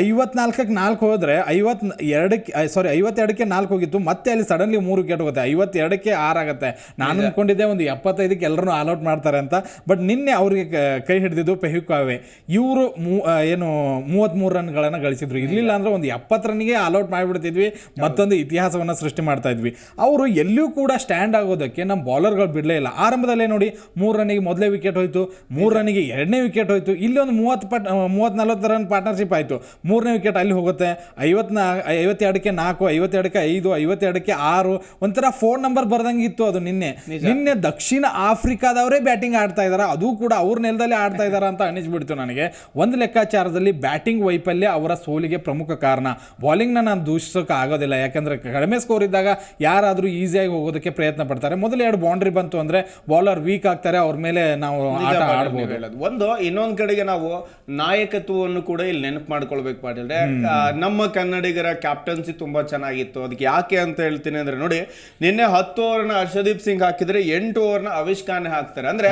Speaker 2: ಐವತ್ನಾಲ್ಕಕ್ಕೆ ನಾಲ್ಕು ಹೋದರೆ ಐವತ್ ಎರಡಕ್ಕೆ ಸಾರಿ ಐವತ್ತೆರಡಕ್ಕೆ ನಾಲ್ಕು ಹೋಗಿತ್ತು ಮತ್ತೆ ಅಲ್ಲಿ ಸಡನ್ಲಿ ಮೂರು ವಿಕೆಟ್ ಹೋಗುತ್ತೆ. ಐವತ್ತೆರಡಕ್ಕೆ ಆಗುತ್ತೆ. ನಾನು ಅಂದ್ಕೊಂಡಿದ್ದೆ ಒಂದು ಎಪ್ಪತ್ತೈದಕ್ಕೆ ಎಲ್ಲರೂ ಆಲ್ಔಟ್ ಮಾಡ್ತಾರೆ ಅಂತ ಬಟ್ ನಿನ್ನೆ ಅವರಿಗೆ ಕೈ ಹಿಡಿದಿದ್ದು ಪೆಹುಕಾವೆ ಇವರು ಮೂ ಏನು ಮೂವತ್ತ್ಮೂರು ರನ್ಗಳನ್ನು ಗಳಿಸಿದ್ರು. ಇರಲಿಲ್ಲ ಅಂದ್ರೆ ಒಂದು ಎಪ್ಪತ್ತು ರನ್ನಿಗೆ ಆಲ್ಔಟ್ ಮಾಡಿಬಿಡ್ತಿದ್ವಿ ಮತ್ತೊಂದು ಇತಿಹಾಸವನ್ನು ಸೃಷ್ಟಿ ಮಾಡ್ತಾ ಇದ್ವಿ. ಅವರು ಎಲ್ಲಿಯೂ ಕೂಡ ಸ್ಟ್ಯಾಂಡ್ ಆಗೋದಕ್ಕೆ ನಮ್ಮ ಬೌಲರ್ಗಳು ಬಿಡಲೇ ಇಲ್ಲ. ಆರಂಭದಲ್ಲೇ ನೋಡಿ ಮೂರು ರನ್ನಿಗೆ ಮೊದಲೇ ವಿಕೆಟ್ ಹೋಯಿತು ಮೂರು ರನ್ನಿಗೆ ಎರಡನೇ ವಿಕೆಟ್ ಹೋಯಿತು. ಇಲ್ಲಿ ಒಂದು ಮೂವತ್ತು ಪಟ್ ಮೂವತ್ತು ನಲ್ವತ್ತು ರನ್ ಪಾರ್ಟ್ನರ್ಶಿಪ್ ಆಯಿತು. ಮೂರನೇ ವಿಕೆಟ್ ಅಲ್ಲಿ ಹೋಗುತ್ತೆ. ಐವತ್ನಾ ಐವತ್ತೆರಡಕ್ಕೆ ನಾಲ್ಕು ಐವತ್ತೆರಡಕ್ಕೆ ಐದು ಐವತ್ತೆರಡಕ್ಕೆ ಆರು. ಒಂಥರ ಫೋನ್ ನಂಬರ್ ಬರ್ದಂಗೆ ಇತ್ತು ಅದು ನಿನ್ನೆ. ನಿನ್ನೆ ದಕ್ಷಿಣ ಆಫ್ರಿಕಾದವರೇ ಬ್ಯಾಟಿಂಗ್ ಆಡ್ತಾ ಇದ್ದಾರೆ ಅದು ಕೂಡ ಅವ್ರ ನೆಲದಲ್ಲಿ ಆಡ್ತಾ ಇದ್ದಾರೆ ಅಂತ ಅನಿಸ್ಬಿಡ್ತು ನನಗೆ. ಒಂದು ಲೆಕ್ಕಾಚಾರದಲ್ಲಿ ಬ್ಯಾಟಿಂಗ್ ವೈಫಲ್ಯ ಅವರ ಸೋಲಿಗೆ ಪ್ರಮುಖ ಕಾರಣ. ಬೌಲಿಂಗ್ನ ನಾನು ದೂಷಿಸೋಕೆ ಆಗೋದಿಲ್ಲ. ಯಾಕಂದ್ರೆ ಕಡಿಮೆ ಸ್ಕೋರ್ ಇದ್ದಾಗ ಯಾರಾದರೂ ಈಸಿಯಾಗಿ ಹೋಗೋದಕ್ಕೆ ಪ್ರಯತ್ನ ಪಡ್ತಾರೆ. ಮೊದಲು ಎರಡು ಬೌಂಡ್ರಿ ಬಂತು ಅಂದ್ರೆ ಬೌಲರ್ ವೀಕ್ ಆಗ್ತಾರೆ. ಅವ್ರ ಮೇಲೆ ನಾವು ಆಟ ಆಡ್ಬೋದು.
Speaker 1: ಹೇಳೋದು. ಒಂದು ಇನ್ನೊಂದು ಕಡೆಗೆ ನಾವು ನಾಯಕತ್ವವನ್ನು ಕೂಡ ಇಲ್ಲಿ ನೆನಪು ಮಾಡ್ಕೊಳ್ಬೇಕು. ಪಾಟೀಲ್ರೆ ಆ, ನಮ್ಮ ಕನ್ನಡಿಗರ ಕ್ಯಾಪ್ಟನ್ಸಿ ತುಂಬಾ ಚೆನ್ನಾಗಿತ್ತು. ಅದಕ್ಕೆ ಯಾಕೆ ಅಂತ ಹೇಳ್ತೀನಿ ಅಂದ್ರೆ ನೋಡಿ ನಿನ್ನೆ ಹತ್ತು ಓವರ್ನ ಹರ್ಷದೀಪ್ ಸಿಂಗ್ ಹಾಕಿದ್ರೆ ಎಂಟು ಓವರ್ನ ಅವಿಶ್ ಖಾನ್ ಹಾಕ್ತಾರೆ. ಅಂದ್ರೆ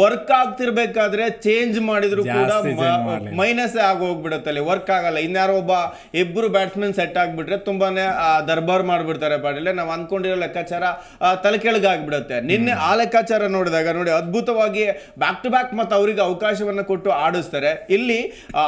Speaker 1: ವರ್ಕ್ ಆಗ್ತಿರ್ಬೇಕಾದ್ರೆ ಚೇಂಜ್ ಮಾಡಿದ್ರು ಕೂಡ. ಮೈನಸ್ ಆಗಿ ಹೋಗ್ಬಿಡುತ್ತೆ ಅಲ್ಲಿ. ವರ್ಕ್ ಆಗಲ್ಲ. ಇನ್ಯಾರೋ ಒಬ್ಬ ಇಬ್ರು ಬ್ಯಾಟ್ಸ್ಮನ್ ಸೆಟ್ ಆಗ್ಬಿಟ್ರೆ ತುಂಬಾನೇ ದರ್ಬಾರ್ ಮಾಡ್ಬಿಡ್ತಾರೆ ಪಾಟೀಲ್ ನಾವು ಅನ್ಕೊಂಡಿರೋ ಲೆಕ್ಕಾಚಾರ ತಲೆಕೆಳಗಾಗ್ಬಿಡುತ್ತೆ. ತಲೆ ಕೆಳಗಾಗ್ಬಿಡುತ್ತೆ ನಿನ್ನೆ ಆ ಲೆಕ್ಕಾಚಾರ ನೋಡಿದಾಗ ನೋಡಿ ಅದ್ಭುತವಾಗಿ ಬ್ಯಾಕ್ ಟು ಬ್ಯಾಕ್ ಮತ್ತೆ ಅವರಿಗೆ ಅವಕಾಶವನ್ನ ಕೊಟ್ಟು ಆಡಿಸ್ತಾರೆ. ಇಲ್ಲಿ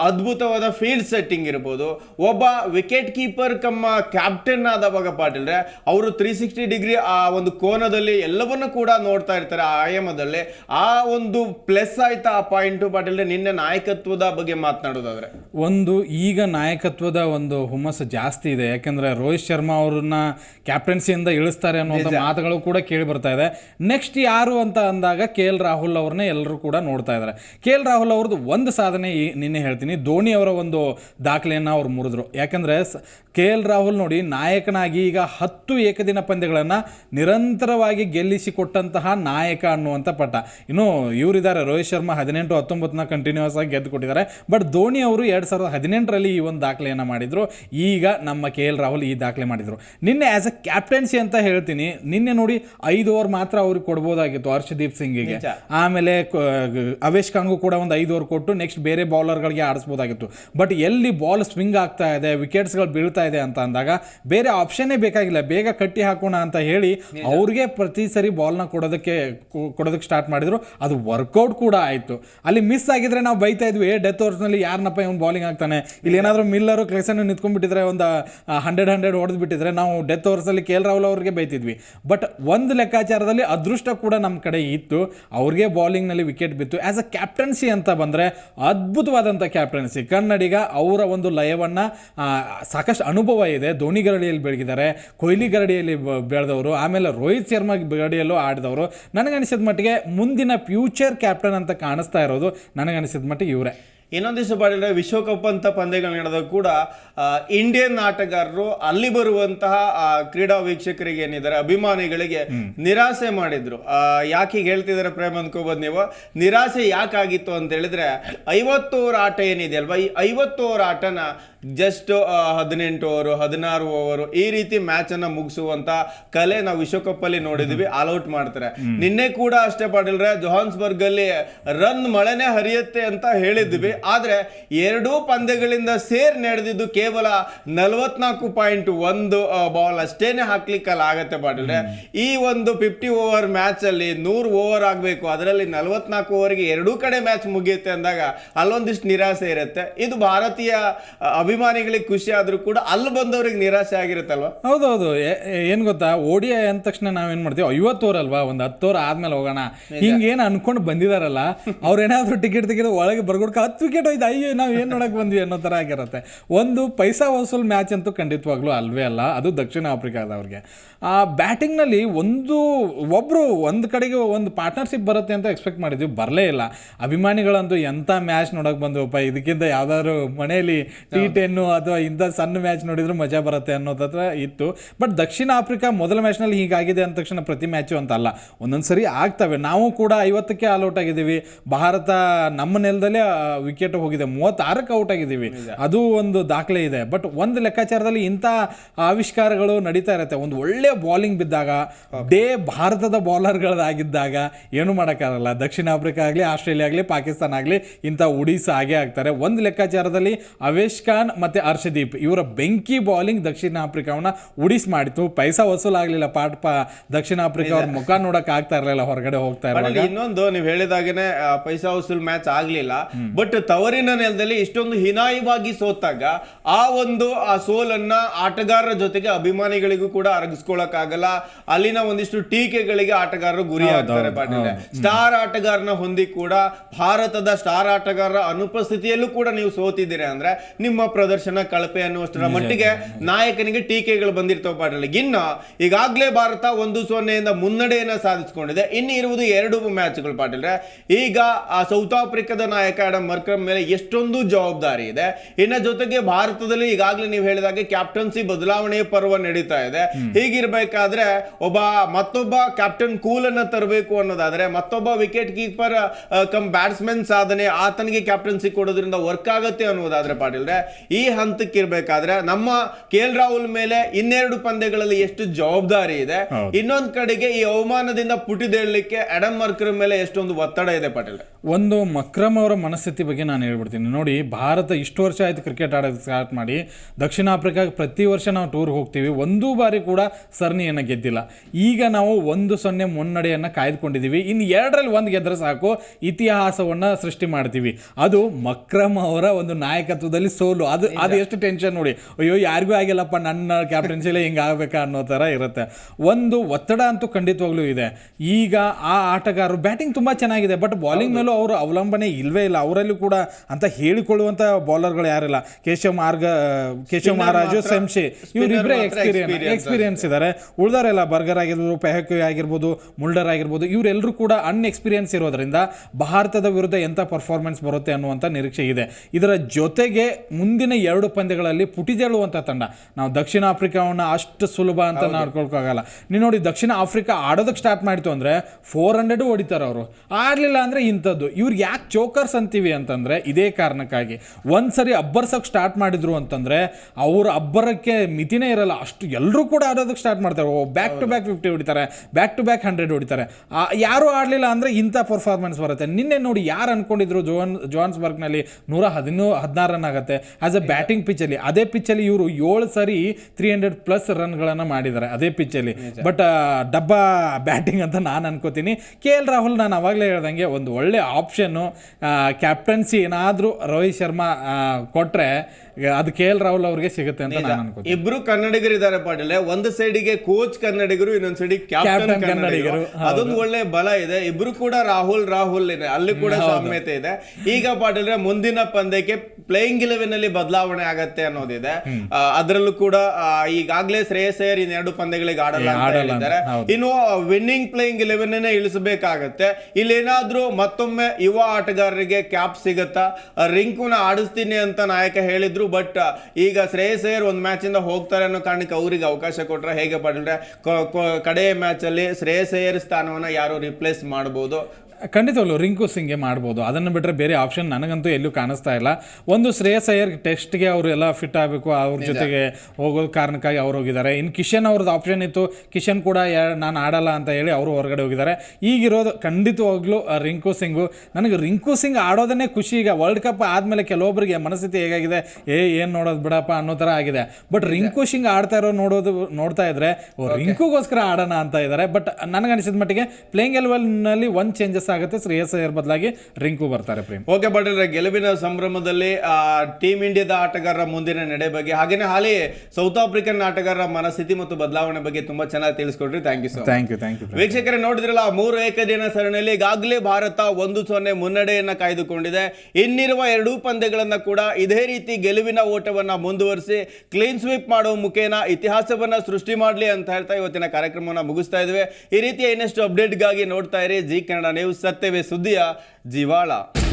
Speaker 1: ಅದ್ಭುತವಾದ ಫೀಲ್ಡ್ ಸೆಟ್ಟಿಂಗ್ ಇರ್ಬೋದು. ಒಬ್ಬ ವಿಕೆಟ್ ಕೀಪರ್ ಕಮ್ಮ ಕ್ಯಾಪ್ಟನ್ ಆದವಾಗ ಪಾಟೀಲ್ರೆ ಅವರು ತ್ರೀ ಸಿಕ್ಸ್ಟಿ ಡಿಗ್ರಿ ಆ ಒಂದು ಕೋನದಲ್ಲಿ ಎಲ್ಲವನ್ನೂ ಕೂಡ ನೋಡ್ತಾ ಇರ್ತಾರೆ ಆ ಆಯಾಮದಲ್ಲಿ. ಆ ಒಂದು ಪ್ಲಸ್ ಆಯ್ತಾ ಆ ಪಾಯಿಂಟ್ ಪಾಟೀಲ್ರೆ ನಿನ್ನೆ ನಾಯಕತ್ವದ ಬಗ್ಗೆ ಮಾತನಾಡೋದಾದ್ರೆ?
Speaker 2: ಒಂದು ಈಗ ನಾಯಕತ್ವದ ಒಂದು ಹುಮ್ಮಸ್ಸು ಜಾಸ್ತಿ ಇದೆ. ಯಾಕಂದ್ರೆ ರೋಹಿತ್ ಶರ್ಮಾ ಅವ್ರನ್ನ ಕ್ಯಾಪ್ಟನ್ಸಿಯಿಂದ ಇಳಿಸ್ತಾರೆ ಅನ್ನೋ ಮಾತುಗಳು ಕೂಡ ಕೇಳಿ ಬರ್ತಾ ಇದೆ. ನೆಕ್ಸ್ಟ್ ಯಾರು ಅಂತ ಅಂದಾಗ ಕೆ ಎಲ್ ರಾಹುಲ್ ಅವ್ರನ್ನೇ ಎಲ್ಲರೂ ಕೂಡ ನೋಡ್ತಾ ಇದ್ದಾರೆ. ಕೆ ಎಲ್ ರಾಹುಲ್ ಅವ್ರದ್ದು ಒಂದು ಸಾಧನೆ ನಿನ್ನೆ ಹೇಳ್ತೀನಿ. ಧೋನಿ ಅವರ ಒಂದು ದಾಖಲೆಯನ್ನು ಅವ್ರು ಮುರಿದ್ರು. ಯಾಕಂದ್ರೆ ಕೆ ಎಲ್ ರಾಹುಲ್ ನೋಡಿ ನಾಯಕನಾಗಿ ಈಗ ಹತ್ತು ಏಕದಿನ ಪಂದ್ಯಗಳನ್ನು ನಿರಂತರವಾಗಿ ಗೆಲ್ಲಿಸಿಕೊಟ್ಟಂತಹ ನಾಯಕ ಅನ್ನುವಂಥ ಪಟ್ಟ ಇನ್ನು ಇವರಿದ್ದಾರೆ ರೋಹಿತ್ ಶರ್ಮಾ ಹದಿನೆಂಟು ಹತ್ತೊಂಬತ್ತನ ಕಂಟಿನ್ಯೂಸ್ ಆಗಿ ಗೆದ್ದು ಕೊಟ್ಟಿದ್ದಾರೆ ಬಟ್ ಧೋನಿ ಅವರು ಎರಡು ಸಾವಿರದ ಹದಿನೆಂಟರಲ್ಲಿ ಈ ಒಂದು ದಾಖಲೆಯನ್ನು ಮಾಡಿದರು. ಈಗ ನಮ್ಮ ಕೆ ಎಲ್ ರಾಹುಲ್ ಈ ದಾಖಲೆ ಮಾಡಿದರು. ನಿನ್ನೆ ಆ್ಯಸ್ ಅ ಕ್ಯಾಪ್ಟನ್ಸಿ ಅಂತ ಹೇಳ್ತೀನಿ. ನಿನ್ನೆ ನೋಡಿ ಐದು ಓವರ್ ಮಾತ್ರ ಅವ್ರಿಗೆ ಕೊಡ್ಬೋದಾಗಿತ್ತು ಹರ್ಷದೀಪ್ ಸಿಂಗಿಗೆ. ಆಮೇಲೆ ಅವೇಶ್ ಖಾನ್ಗೂ ಕೂಡ ಒಂದು ಐದು ಓವರ್ ಕೊಟ್ಟು ನೆಕ್ಸ್ಟ್ ಬೇರೆ ಬೌಲರ್ಗಳಿಗೆ ಆಡಿಸ್ಬೋದಾಗಿತ್ತು. ಬಟ್ ಎಲ್ಲಿ ಬಾಲ್ ಸ್ವಿಂಗ್ ಆಗ್ತಾ ಇದೆ ವಿಕೆಟ್ಸ್ಗಳು ಬೀಳ್ತಾ ಇದೆ ಅಂತ ಅಂದಾಗ ಬೇರೆ ಆಪ್ಷನ್ನೇ ಬೇಕಾಗಿಲ್ಲ ಬೇಗ ಕಟ್ಟಿ ಹಾಕೋಣ ಅಂತ ಹೇಳಿ ಅವ್ರಿಗೆ ಪ್ರತಿ ಸರಿ ಬಾಲ್ನ ಕೊಡೋದಕ್ಕೆ ಕೊಡೋದಕ್ಕೆ ಸ್ಟಾರ್ಟ್ ಮಾಡಿದ್ರು. ಅದು ವರ್ಕೌಟ್ ಕೂಡ ಆಯಿತು. ಅಲ್ಲಿ ಮಿಸ್ ಆಗಿದ್ರೆ ನಾವು ಬೈತಾ ಇದ್ವಿ ಡೆತ್ ಓವರ್ಸ್ನಲ್ಲಿ ಯಾರನ್ನಪ್ಪ ಇವ್ನು ಬಾಲಿಂಗ್ ಆಗ್ತಾನೆ ಇಲ್ಲಿ ಏನಾದರೂ ಮಿಲ್ಲರು ಕ್ಲೆಸನ್ ನಿಂತ್ಕೊಂಡ್ಬಿಟ್ಟಿದ್ರೆ ಒಂದು ಹಂಡ್ರೆಡ್ ಹಂಡ್ರೆಡ್ ಹೊಡೆದು ಬಿಟ್ಟಿದ್ರೆ ನಾವು ಡೆತ್ ಓವರ್ಸಲ್ಲಿ ಕೆ ಎಲ್ ರಾಹುಲ್ ಅವ್ರು ಅವ್ರಿಗೆ ಬೈತಿದ್ವಿ. ಬಟ್ ಒಂದು ಲೆಕ್ಕಾಚಾರದಲ್ಲಿ ಅದೃಷ್ಟ ಕೂಡ ನಮ್ಮ ಕಡೆ ಇತ್ತು. ಅವ್ರಿಗೆ ಬಾಲಿಂಗ್ನಲ್ಲಿ ವಿಕೆಟ್ ಬಿತ್ತು. ಆ್ಯಸ್ ಅ ಕ್ಯಾಪ್ಟನ್ಸಿ ಅಂತ ಬಂದರೆ ಅದ್ಭುತವಾದಂಥ ಕ್ಯಾಪ್ಟನ್ಸಿ ಕನ್ನಡಿಗ ಅವರ ಒಂದು ಲಯವನ್ನು ಸಾಕಷ್ಟು ಅನುಭವ ಇದೆ. ಧೋನಿ ಗರಡಿಯಲ್ಲಿ ಬೆಳಗಿದ್ದಾರೆ. ಕೊಹ್ಲಿ ಗರಡಿಯಲ್ಲಿ ಬೆಳೆದವರು, ಆಮೇಲೆ ರೋಹಿತ್ ಶರ್ಮಾ ಗರಡಿಯಲ್ಲೂ ಆಡಿದವರು. ನನಗನಿಸಿದ ಮಟ್ಟಿಗೆ ಮುಂದಿನ ಫ್ಯೂಚರ್ ಕ್ಯಾಪ್ಟನ್ ಅಂತ ಕಾಣಿಸ್ತಾ ಇರೋದು ನನಗನಿಸಿದ ಮಟ್ಟಿಗೆ ಇವರೇ.
Speaker 1: ಇನ್ನೊಂದಿಷ್ಟು ಬಾಡಿದ್ರೆ ವಿಶ್ವಕಪ್ ಅಂತ ಪಂದ್ಯಗಳು ನಡೆದಾಗ ಕೂಡ ಇಂಡಿಯನ್ ಆಟಗಾರರು ಅಲ್ಲಿ ಬರುವಂತಹ ಆ, ಕ್ರೀಡಾ ವೀಕ್ಷಕರಿಗೆ ಏನಿದ್ದಾರೆ ಅಭಿಮಾನಿಗಳಿಗೆ ನಿರಾಸೆ ಮಾಡಿದ್ರು. ಯಾಕಿಗೆ ಹೇಳ್ತಿದ್ದಾರೆ ಪ್ರೇಮ್ ಅಂದ್ಕೋಬೋದು ನೀವು? ನಿರಾಸೆ ಯಾಕಾಗಿತ್ತು ಅಂತ ಹೇಳಿದ್ರೆ ಐವತ್ತು ಓವರ್ ಆಟ ಏನಿದೆ ಅಲ್ವಾ? ಈ ಐವತ್ತು ಓವರ್ ಆಟನ ಜಸ್ಟ್ ಹದಿನೆಂಟು ಓವರು ಹದಿನಾರು ಓವರು ಈ ರೀತಿ ಮ್ಯಾಚ್ ಅನ್ನ ಮುಗಿಸುವಂತ ಕಲೆ ನಾವು ವಿಶ್ವಕಪ್ ಅಲ್ಲಿ ನೋಡಿದ್ವಿ ಔಟ್ ಮಾಡ್ತಾರೆ. ನಿನ್ನೆ ಕೂಡ ಅಷ್ಟೇ ಪಾಡಿಲ್ರೆ ಜೊಹಾನ್ಸ್ಬರ್ಗ್ ಅಲ್ಲಿ ರನ್ ಮಳೆನೇ ಹರಿಯುತ್ತೆ ಅಂತ ಹೇಳಿದ್ವಿ. ಆದ್ರೆ ಎರಡೂ ಪಂದ್ಯಗಳಿಂದ ಸೇರ್ ನಡೆದಿದ್ದು ಕೇವಲ ನಲವತ್ನಾಲ್ಕು ಪಾಯಿಂಟ್ ಒಂದು ಬಾಲ್ ಅಷ್ಟೇನೆ ಹಾಕ್ಲಿಕ್ಕಲ್ಲ ಆಗತ್ತೆ ಪಾಡಿಲ್ರೆ ಈ ಒಂದು ಫಿಫ್ಟಿ ಓವರ್ ಮ್ಯಾಚ್ ಅಲ್ಲಿ ನೂರು ಓವರ್ ಆಗ್ಬೇಕು. ಅದರಲ್ಲಿ ನಲವತ್ನಾಲ್ಕು ಓವರ್ಗೆ ಎರಡೂ ಕಡೆ ಮ್ಯಾಚ್ ಮುಗಿಯುತ್ತೆ ಅಂದಾಗ ಅಲ್ಲೊಂದಿಷ್ಟು ನಿರಾಸೆ ಇರುತ್ತೆ. ಇದು ಭಾರತೀಯ ಆ, ಅಭಿಮಾನಿಗಳಿಗೆ ಖುಷಿ ಆದ್ರೂ ಕೂಡ ಅಲ್ಲಿ ಬಂದವ್ರಿಗೆ ನಿರಾಶೆ ಆಗಿರುತ್ತಲ್ವಾ?
Speaker 2: ಹೌದೌದು. ಏನ್ ಗೊತ್ತಾ? ಓಡಿ ಅಂದ ತಕ್ಷಣ ನಾವೇನ್ ಮಾಡ್ತೀವಿ? ಐವತ್ತು ಓವರ್ ಅಲ್ವಾ ಒಂದು ಹತ್ತು ಓವರ್ ಆದ್ಮೇಲೆ ಹೋಗೋಣ. ಹಿಂಗೇನು ಅನ್ಕೊಂಡು ಬಂದಿದಾರಲ್ಲ ಅವ್ರೇನಾದ್ರೂ ಟಿಕೆಟ್ ತೆಗೆದು ಒಳಗೆ ಬರ್ಗೊಡ್ಕ ಹತ್ತು ವಿಕೆಟ್ ಹೋಯ್ತು. ಅಯ್ಯೋ ನಾವು ಏನು ನೋಡಕ್ ಬಂದ್ವಿ ಅನ್ನೋ ಥರ ಆಗಿರುತ್ತೆ. ಒಂದು ಪೈಸಾ ವಸೂಲ್ ಮ್ಯಾಚ್ ಅಂತೂ ಖಂಡಿತವಾಗ್ಲೂ ಅಲ್ವೇ ಅಲ್ಲ. ಅದು ದಕ್ಷಿಣ ಆಫ್ರಿಕಾದವ್ರಿಗೆ. ಆ ಬ್ಯಾಟಿಂಗ್ನಲ್ಲಿ ಒಂದು ಒಬ್ಬರು ಒಂದ್ ಕಡೆಗೆ ಒಂದು ಪಾರ್ಟ್ನರ್ಶಿಪ್ ಬರುತ್ತೆ ಅಂತ ಎಕ್ಸ್ಪೆಕ್ಟ್ ಮಾಡಿದ್ವಿ. ಬರಲೇ ಇಲ್ಲ. ಅಭಿಮಾನಿಗಳಂತೂ ಎಂಥ ಮ್ಯಾಚ್ ನೋಡಕ್ ಬಂದ್ವಪ್ಪ? ಇದಕ್ಕಿಂತ ಯಾವ್ದಾದ್ರು ಮನೆಯಲ್ಲಿ ಟಿ ಟೆನ್ನು ಅಥವಾ ಇಂಥ ಸಣ್ಣ ಮ್ಯಾಚ್ ನೋಡಿದ್ರು ಮಜಾ ಬರುತ್ತೆ ಅನ್ನೋದ್ರ ಇತ್ತು. ಬಟ್ ದಕ್ಷಿಣ ಆಫ್ರಿಕಾ ಮೊದಲ ಮ್ಯಾಚ್ನಲ್ಲಿ ಹೀಗಾಗಿದೆ ಅಂದ ತಕ್ಷಣ ಪ್ರತಿ ಮ್ಯಾಚು ಅಂತ ಅಲ್ಲ ಒಂದೊಂದು ಸರಿ ಆಗ್ತವೆ. ನಾವು ಕೂಡ ಐವತ್ತಕ್ಕೆ ಆಲ್ ಔಟ್ ಆಗಿದ್ದೀವಿ. ಭಾರತ ನಮ್ಮ ನೆಲದಲ್ಲೇ ವಿಕೆಟ್ ಹೋಗಿದೆ. ಮೂವತ್ತಾರಕ್ಕೆ ಔಟ್ ಆಗಿದ್ದೀವಿ. ಅದು ಒಂದು ದಾಖಲೆ ಇದೆ. ಬಟ್ ಒಂದು ಲೆಕ್ಕಾಚಾರದಲ್ಲಿ ಇಂಥ ಆವಿಷ್ಕಾರಗಳು ನಡೀತಾ ಇರುತ್ತೆ. ಒಂದು ಒಳ್ಳೆ ಬಾಲಿಂಗ್ ಬಿದ್ದಾಗ ಡೇ ಭಾರತದ ಬೌಲರ್ಗಳಾಗಿದ್ದಾಗ ಏನು ಮಾಡೋಕ್ಕಾಗಲ್ಲ. ದಕ್ಷಿಣ ಆಫ್ರಿಕಾ ಆಗಲಿ ಆಸ್ಟ್ರೇಲಿಯಾ ಆಗಲಿ ಪಾಕಿಸ್ತಾನ ಆಗಲಿ ಇಂಥ ಉಡೀಸ್ ಹಾಗೆ ಆಗ್ತಾರೆ. ಒಂದು ಲೆಕ್ಕಾಚಾರದಲ್ಲಿ ಅವೇಶ್ ಖಾನ್ ಮತ್ತು ಹರ್ಷದೀಪ್ ಇವರ ಬೆಂಕಿ ಬಾಲಿಂಗ್ ದಕ್ಷಿಣ ಆಫ್ರಿಕಾವನ್ನ ಉಡಿಸ್ ಮಾಡಿತು ಪೈಸಾ ವಸೂಲಾಗಲಿಲ್ಲ ಪಾಠ ಪಾ ದಕ್ಷಿಣ ಆಫ್ರಿಕಾ ಅವ್ರ ಮುಖ ನೋಡಕ್ ಆಗ್ತಾ ಇರಲಿಲ್ಲ ಹೊರಗಡೆ ಹೋಗ್ತಾ
Speaker 1: ಇರಲಿಲ್ಲ ಇನ್ನೊಂದು ನೀವು ಹೇಳಿದಾಗನೆ ಪೈಸಾ ವಸೂಲ್ ಮ್ಯಾಚ್ ಆಗಲಿಲ್ಲ. ಬಟ್ ತವರಿನ ನೆಲದಲ್ಲಿ ಇಷ್ಟೊಂದು ಹಿನಾಯವಾಗಿ ಸೋತಾಗ ಆ ಒಂದು ಆ ಸೋಲನ್ನ ಆಟಗಾರರ ಜೊತೆಗೆ ಅಭಿಮಾನಿಗಳಿಗೂ ಕೂಡ ಅರಗಿಸ್ಕೊಳಕ್ ಆಗಲ್ಲ ಅಲ್ಲಿನ ಒಂದಿಷ್ಟು ಟೀಕೆಗಳಿಗೆ ಆಟಗಾರರು ಗುರಿ ಆಗ್ತಾರೆ ಸ್ಟಾರ್ ಆಟಗಾರನ ಹೊಂದಿ ಕೂಡ ಭಾರತದ ಸ್ಟಾರ್ ಆಟಗಾರರ ಅನುಪಸ್ಥಿತಿಯಲ್ಲೂ ಕೂಡ ನೀವು ಸೋತಿದ್ದೀರಿ ಅಂದ್ರೆ ನಿಮ್ಮ ಪ್ರದರ್ಶನ ಕಳಪೆ ಅನ್ನುವಷ್ಟರ ಮಟ್ಟಿಗೆ ನಾಯಕನಿಗೆ ಟೀಕೆಗಳು ಬಂದಿರ್ತಾವ ಪಾಟೀಲ್. ಇನ್ನು ಈಗಾಗಲೇ ಭಾರತ ಒಂದು ಸೊನ್ನೆಯಿಂದ ಮುನ್ನಡೆಯನ್ನು ಸಾಧಿಸಿಕೊಂಡಿದೆ. ಇನ್ನು ಇರುವುದು ಎರಡು ಮ್ಯಾಚ್ಗಳು ಪಾಟೀಲ್ರೆ. ಈಗ ಆ ಸೌತ್ ಆಫ್ರಿಕಾದ ನಾಯಕ ಆಡಮ್ ಮರ್ಕ್ರಮ್ ಮೇಲೆ ಎಷ್ಟೊಂದು ಜವಾಬ್ದಾರಿ ಇದೆ. ಇನ್ನ ಜೊತೆಗೆ ಭಾರತದಲ್ಲಿ ಈಗಾಗಲೇ ನೀವು ಹೇಳಿದಾಗ ಕ್ಯಾಪ್ಟನ್ಸಿ ಬದಲಾವಣೆಯ ಪರ್ವ ನಡೀತಾ ಇದೆ. ಹೀಗಿರ್ಬೇಕಾದ್ರೆ ಒಬ್ಬ ಮತ್ತೊಬ್ಬ ಕ್ಯಾಪ್ಟನ್ ಕೂಲ್ ಅನ್ನ ತರಬೇಕು ಅನ್ನೋದಾದ್ರೆ ಮತ್ತೊಬ್ಬ ವಿಕೆಟ್ ಕೀಪರ್ ಕಮ್ ಬ್ಯಾಟ್ಸ್ಮನ್ ಸಾಧನೆ ಆತನಿಗೆ ಕ್ಯಾಪ್ಟನ್ಸಿ ಕೊಡೋದ್ರಿಂದ ವರ್ಕ್ ಆಗುತ್ತೆ ಅನ್ನೋದಾದ್ರೆ ಪಾಟೀಲ್ರೆ. ಈ ಹಂತಕ್ಕೆ ಇರ್ಬೇಕಾದ್ರೆ ನಮ್ಮ ಕೆ ಎಲ್ ರಾಹುಲ್ ಮೇಲೆ ಇನ್ನೆರಡು ಪಂದ್ಯಗಳಲ್ಲಿ ಎಷ್ಟು ಜವಾಬ್ದಾರಿ ಇದೆ. ಇನ್ನೊಂದ್ ಕಡೆಗೆ ಈ ಅವಮಾನದಿಂದ ಪುಟಿದೇಳಲಿಕ್ಕೆ ಅಡಮ್ ಮರ್ಕರ್ ಮೇಲೆ ಎಷ್ಟೊಂದು ಒತ್ತಡ ಇದೆ ಪಾಟೀಲ್.
Speaker 2: ಒಂದು ಮಕ್ರಮ್ ಅವರ ಮನಸ್ಥಿತಿ ಬಗ್ಗೆ ನಾನು ಹೇಳ್ಬಿಡ್ತೀನಿ. ನೋಡಿ ಭಾರತ ಇಷ್ಟು ವರ್ಷ ಆಯ್ತು ಕ್ರಿಕೆಟ್ ಆಡೋದು ಸ್ಟಾರ್ಟ್ ಮಾಡಿ ದಕ್ಷಿಣ ಆಫ್ರಿಕಾಗೆ ಪ್ರತಿ ವರ್ಷ ನಾವು ಟೂರ್ ಹೋಗ್ತೀವಿ. ಒಂದೂ ಬಾರಿ ಕೂಡ ಸರಣಿಯನ್ನು ಗೆದ್ದಿಲ್ಲ. ಈಗ ನಾವು ಒಂದು ಸೊನ್ನೆ ಮುನ್ನಡೆಯನ್ನು ಕಾಯ್ದುಕೊಂಡಿದ್ದೀವಿ ಇನ್ನು ಎರಡರಲ್ಲಿ ಒಂದು ಗೆದ್ರೆ ಸಾಕು ಇತಿಹಾಸವನ್ನು ಸೃಷ್ಟಿ ಮಾಡ್ತೀವಿ. ಅದು ಮಕ್ರಮ್ ಅವರ ಒಂದು ನಾಯಕತ್ವದಲ್ಲಿ ಸೋಲು. ಅದು ಅದು ಎಷ್ಟು ಟೆನ್ಷನ್ ನೋಡಿ. ಅಯ್ಯೋ ಯಾರಿಗೂ ಆಗಿಲ್ಲಪ್ಪ ನನ್ನ ಕ್ಯಾಪ್ಟನ್ಸಿಲೇ ಹಿಂಗೆ ಆಗಬೇಕಾ ಅನ್ನೋ ಥರ ಇರುತ್ತೆ. ಒಂದು ಒತ್ತಡ ಅಂತೂ ಖಂಡಿತವಾಗ್ಲೂ ಇದೆ. ಈಗ ಆ ಆಟಗಾರರು ಬ್ಯಾಟಿಂಗ್ ತುಂಬ ಚೆನ್ನಾಗಿದೆ ಬಟ್ ಬಾಲಿಂಗ್ ಮೇಲೂ ಅವರು ಅವಲಂಬನೆ ಇಲ್ವೇ ಇಲ್ಲ. ಅವರಲ್ಲೂ ಕೂಡ ಅಂತ ಹೇಳಿಕೊಳ್ಳುವಂಥ ಬೌಲರ್ಗಳು ಯಾರಿಲ್ಲ. ಕೇಶವ್ ಮಾರ್ಗ ಕೇಶವ್ ಮಹಾರಾಜು ಸಂಶಿ ಇವರಿಬ್ಬರೇ ಎಕ್ಸ್ಪೀರಿಯನ್ಸ್ ಎಕ್ಸ್ಪೀರಿಯನ್ಸ್ ಇದ್ದಾರೆ ಉಳ್ದಾರೆಲ್ಲ ಬರ್ಗರ್ ಆಗಿರ್ಬೋದು ಪೆಹಕಿ ಆಗಿರ್ಬೋದು ಮುಲ್ಡರ್ ಆಗಿರ್ಬೋದು ಇವರೆಲ್ಲರೂ ಕೂಡ ಅನ್ಎಕ್ಸ್ಪೀರಿಯನ್ಸ್ ಇರೋದ್ರಿಂದ ಭಾರತದ ವಿರುದ್ಧ ಎಂಥ ಪರ್ಫಾರ್ಮೆನ್ಸ್ ಬರುತ್ತೆ ಅನ್ನುವಂಥ ನಿರೀಕ್ಷೆ ಇದೆ. ಇದರ ಜೊತೆಗೆ ಮುಂದಿನ ಎರಡು ಪಂದ್ಯಗಳಲ್ಲಿ ಪುಟಿದೇಳುವಂಥ ತಂಡ. ನಾವು ದಕ್ಷಿಣ ಆಫ್ರಿಕಾವನ್ನು ಅಷ್ಟು ಸುಲಭ ಅಂತ ನೋಡ್ಕೊಳಕ್ಕಾಗಲ್ಲ ನೀವು ನೋಡಿ ದಕ್ಷಿಣ ಆಫ್ರಿಕಾ ಆಡೋದಕ್ಕೆ ಸ್ಟಾರ್ಟ್ ಮಾಡಿತು ಅಂದರೆ ಫೋರ್ ಹಂಡ್ರೆಡು ಹೊಡಿತಾರೆ ಅವರು. ಆಡಲಿಲ್ಲ ಅಂದರೆ ಇಂಥದ್ದು. ಇವ್ರಿಗೆ ಯಾಕೆ ಚೋಕರ್ಸ್ ಅಂತೀವಿ ಅಂತಂದರೆ ಇದೇ ಕಾರಣಕ್ಕಾಗಿ. ಒಂದ್ಸರಿ ಅಬ್ಬರ್ಸೋಕ್ಕೆ ಸ್ಟಾರ್ಟ್ ಮಾಡಿದ್ರು ಅಂತಂದರೆ ಅವ್ರ ಅಬ್ಬರಕ್ಕೆ ಮಿತಿನೇ ಇರಲ್ಲ. ಅಷ್ಟು ಎಲ್ಲರೂ ಕೂಡ ಆಡೋದಕ್ಕೆ ಸ್ಟಾರ್ಟ್ ಮಾಡ್ತಾರೆ. Oh back to back fifty ಹೊಡಿತಾರೆ. ಬ್ಯಾಕ್ ಟು ಬ್ಯಾಕ್ ಹಂಡ್ರೆಡ್ ಹೊಡಿತಾರೆ. ಯಾರು ಆಡಲಿಲ್ಲ ಅಂದರೆ ಇಂಥ ಪರ್ಫಾರ್ಮೆನ್ಸ್ ಬರುತ್ತೆ. ನಿನ್ನೆ ನೋಡಿ ಯಾರು ಅನ್ಕೊಂಡಿದ್ರು ಜೋನ್ ಜೋನ್ಸ್ಬರ್ಗ್ನಲ್ಲಿ ನೂರ ಹದಿನೂ ಹದಿನಾರು ರನ್ ಆಗುತ್ತೆ ಆಸ್ ಎ ಬ್ಯಾಟಿಂಗ್ ಪಿಚ್ಚಲ್ಲಿ ಅದೇ ಪಿಚ್ಚಲ್ಲಿ ಇವರು ಏಳು ಸರಿ ತ್ರೀ ಹಂಡ್ರೆಡ್ ಪ್ಲಸ್ ರನ್ಗಳನ್ನು ಮಾಡಿದ್ದಾರೆ ಅದೇ ಪಿಚ್ಚಲ್ಲಿ ಬಟ್ ಡಬ್ಬ ಬ್ಯಾಟಿಂಗ್ ಅಂತ ನಾನು ಅನ್ಕೋತೀನಿ. ಕೆ ಎಲ್ ರಾಹುಲ್ ನಾನು ಅವಾಗಲೇ ಹೇಳ್ದಂಗೆ ಒಂದು ಒಳ್ಳೆ ಆಪ್ಷನ್ನು ಕ್ಯಾಪ್ಟನ್ಸಿ ಏನಾದರೂ ರೋಹಿತ್ ಶರ್ಮಾ ಕೊಟ್ಟರೆ ಅದು ಕೆ ಎಲ್ ರಾಹುಲ್ ಅವ್ರಿಗೆ ಸಿಗುತ್ತೆ ಅಂತ ನಾನು ಅನ್ಕೋತೀನಿ.
Speaker 1: ಇಬ್ರು ಕನ್ನಡಿಗರು ಇದ್ದಾರೆ ಪಾಟೀಲ್ ಒಂದು ಸೈಡಿಗೆ ಕೋಚ್ ಕನ್ನಡಿಗರು ಇನ್ನೊಂದ್ ಸೈಡಿಗೆ ಕ್ಯಾಪ್ಟನ್ ಕನ್ನಡಿಗರು. ಅದೊಂದು ಒಳ್ಳೆ ಬಲ ಇದೆ. ಇಬ್ರು ಕೂಡ ರಾಹುಲ್ ರಾಹುಲ್ ಇದೆ. ಅಲ್ಲಿ ಕೂಡ ಸಾಮ್ಯತೆ ಇದೆ. ಈಗ ಪಾಟೀಲ್ ಮುಂದಿನ ಪಂದ್ಯಕ್ಕೆ ಪ್ಲೇಯಿಂಗ್ ಇಲೆವೆನ್ ಅಲ್ಲಿ ಬದಲಾವಣೆ ಆಗತ್ತೆ ಅನ್ನೋದಿದೆ. ಅದರಲ್ಲೂ ಕೂಡ ಈಗಾಗಲೇ ಶ್ರೇಯಸ್ ಅಯ್ಯರ್ ಇನ್ನೆರಡು ಪಂದ್ಯಗಳಿಗೆ ಆಡಲ್ಲ
Speaker 2: ಆಡಲಿದ್ದಾರೆ.
Speaker 1: ಇನ್ನು ವಿನ್ನಿಂಗ್ ಪ್ಲೇಯಿಂಗ್ ಇಲೆವೆನ್ ಇಳಿಸಬೇಕಾಗತ್ತೆ. ಇಲ್ಲಿ ಏನಾದ್ರೂ ಮತ್ತೊಮ್ಮೆ ಯುವ ಆಟಗಾರರಿಗೆ ಕ್ಯಾಪ್ ಸಿಗತ್ತಾ? ರಿಂಕು ರಿಂಕುನ ಆಡಿಸ್ತೀನಿ ಅಂತ ನಾಯಕ ಹೇಳಿದ್ರು ಬಟ್ ಈಗ ಶ್ರೇಯಸ್ ಅಯ್ಯರ್ ಒಂದು ಮ್ಯಾಚ್ ಇಂದ ಹೋಗ್ತಾರೆ ಅನ್ನೋ ಕಾರಣಕ್ಕೆ ಅವರಿಗೆ ಅವಕಾಶ ಕೊಟ್ಟರೆ ಹೇಗೆ ಪಡೆದ್ರೆ ಕಡೆಯ ಮ್ಯಾಚ್ ಅಲ್ಲಿ ಶ್ರೇಯಸ್ ಅಯ್ಯರ್ ಸ್ಥಾನವನ್ನ ಯಾರು ರಿಪ್ಲೇಸ್ ಮಾಡಬಹುದು
Speaker 2: ಖಂಡಿತವಾಗ್ಲು ರಿಂಕು ಸಿಂಗ್ಗೆ ಮಾಡ್ಬೋದು. ಅದನ್ನು ಬಿಟ್ಟರೆ ಬೇರೆ ಆಪ್ಷನ್ ನನಗಂತೂ ಎಲ್ಲೂ ಕಾಣಿಸ್ತಾ ಇಲ್ಲ. ಒಂದು ಶ್ರೇಯಸ್ ಅಯ್ಯರ್ ಟೆಸ್ಟ್ಗೆ ಅವರು ಎಲ್ಲ ಫಿಟ್ ಆಗಬೇಕು ಅವ್ರ ಜೊತೆಗೆ ಹೋಗೋದು ಕಾರಣಕ್ಕಾಗಿ ಅವ್ರು ಹೋಗಿದ್ದಾರೆ. ಇನ್ನು ಕಿಶನ್ ಅವ್ರದ್ದು ಆಪ್ಷನ್ ಇತ್ತು. ಕಿಶನ್ ಕೂಡ ನಾನು ಆಡಲ್ಲ ಅಂತ ಹೇಳಿ ಅವರು ಹೊರಗಡೆ ಹೋಗಿದ್ದಾರೆ. ಈಗಿರೋದು ಖಂಡಿತವಾಗ್ಲೂ ರಿಂಕು ಸಿಂಗು. ನನಗೆ ರಿಂಕು ಸಿಂಗ್ ಆಡೋದನ್ನೇ ಖುಷಿ. ಈಗ ವರ್ಲ್ಡ್ ಕಪ್ ಆದಮೇಲೆ ಕೆಲವೊಬ್ಬರಿಗೆ ಮನಸ್ಥಿತಿ ಹೇಗಾಗಿದೆ? ಏ ಏನು ನೋಡೋದು ಬಿಡಪ್ಪ ಅನ್ನೋ ಥರ ಆಗಿದೆ. ಬಟ್ ರಿಂಕು ಸಿಂಗ್ ಆಡ್ತಾ ಇರೋ ನೋಡೋದು ನೋಡ್ತಾ ಇದ್ರೆ ಓ ರಿಂಕುಗೋಸ್ಕರ ಆಡೋಣ ಅಂತ ಇದ್ದಾರೆ. ಬಟ್ ನನಗನ್ಸಿದ ಮಟ್ಟಿಗೆ ಪ್ಲೇಯಿಂಗ್ ಎಲೆವೆನ್ನಲ್ಲಿ ಒಂದು ಚೇಂಜಸ್ ಆಗುತ್ತೆ. ಶ್ರೇಯಸ್ ಅಯ್ಯರ್ ಬದಲಾಗಿ ರಿಂಕು ಬರ್ತಾರೆ ಪ್ರೇಮ್.
Speaker 1: ಓಕೆ ಬಟ್ ಗೆಲುವಿನ ಸಂಭ್ರಮದಲ್ಲಿ ಟೀಮ್ ಇಂಡಿಯಾದ ಆಟಗಾರರ ಮುಂದಿನ ನಡೆ ಬಗ್ಗೆ ಹಾಗೆಯೇ ಹಾಲಿ ಸೌತ್ ಆಫ್ರಿಕನ್ ಆಟಗಾರರ ಮನಸ್ಥಿತಿ ಮತ್ತು ಬದಲಾವಣೆ ಬಗ್ಗೆ ತುಂಬಾ ಚೆನ್ನಾಗಿ ತಿಳಿಸ್ಕೊಟ್ರಿ. Thank you sir
Speaker 2: thank you thank you
Speaker 1: ವೀಕ್ಷಕರೇ ನೋಡಿದ್ರಲ್ಲ ಮೂರು ಏಕದಿನ ಸರಣಿಯಲ್ಲಿ ಈಗಾಗಲೇ ಭಾರತ ಒಂದು ಸೊನ್ನೆ ಮುನ್ನಡೆಯನ್ನ ಕಾಯ್ದುಕೊಂಡಿದೆ. ಇನ್ನಿರುವ ಎರಡೂ ಪಂದ್ಯಗಳನ್ನ ಕೂಡ ಇದೇ ರೀತಿ ಗೆಲುವಿನ ಓಟವನ್ನ ಮುಂದುವರಿಸಿ ಕ್ಲೀನ್ ಸ್ವೀಪ್ ಮಾಡುವ ಮುಖೇನ ಇತಿಹಾಸವನ್ನ ಸೃಷ್ಟಿ ಮಾಡಲಿ ಅಂತ ಹೇಳ್ತಾ ಇವತ್ತಿನ ಕಾರ್ಯಕ್ರಮವನ್ನು ಮುಗಿಸ್ತಾ ಇದ್ದೇವೆ ಈ ರೀತಿಯ ಇನ್ನಷ್ಟು ಅಪ್ಡೇಟ್ಗಾಗಿ ನೋಡ್ತಾ ಇರಿ. ಜಿ ಕನ್ನಡ ನ್ಯೂಸ್ सत्यवे सुदिया जीवाला।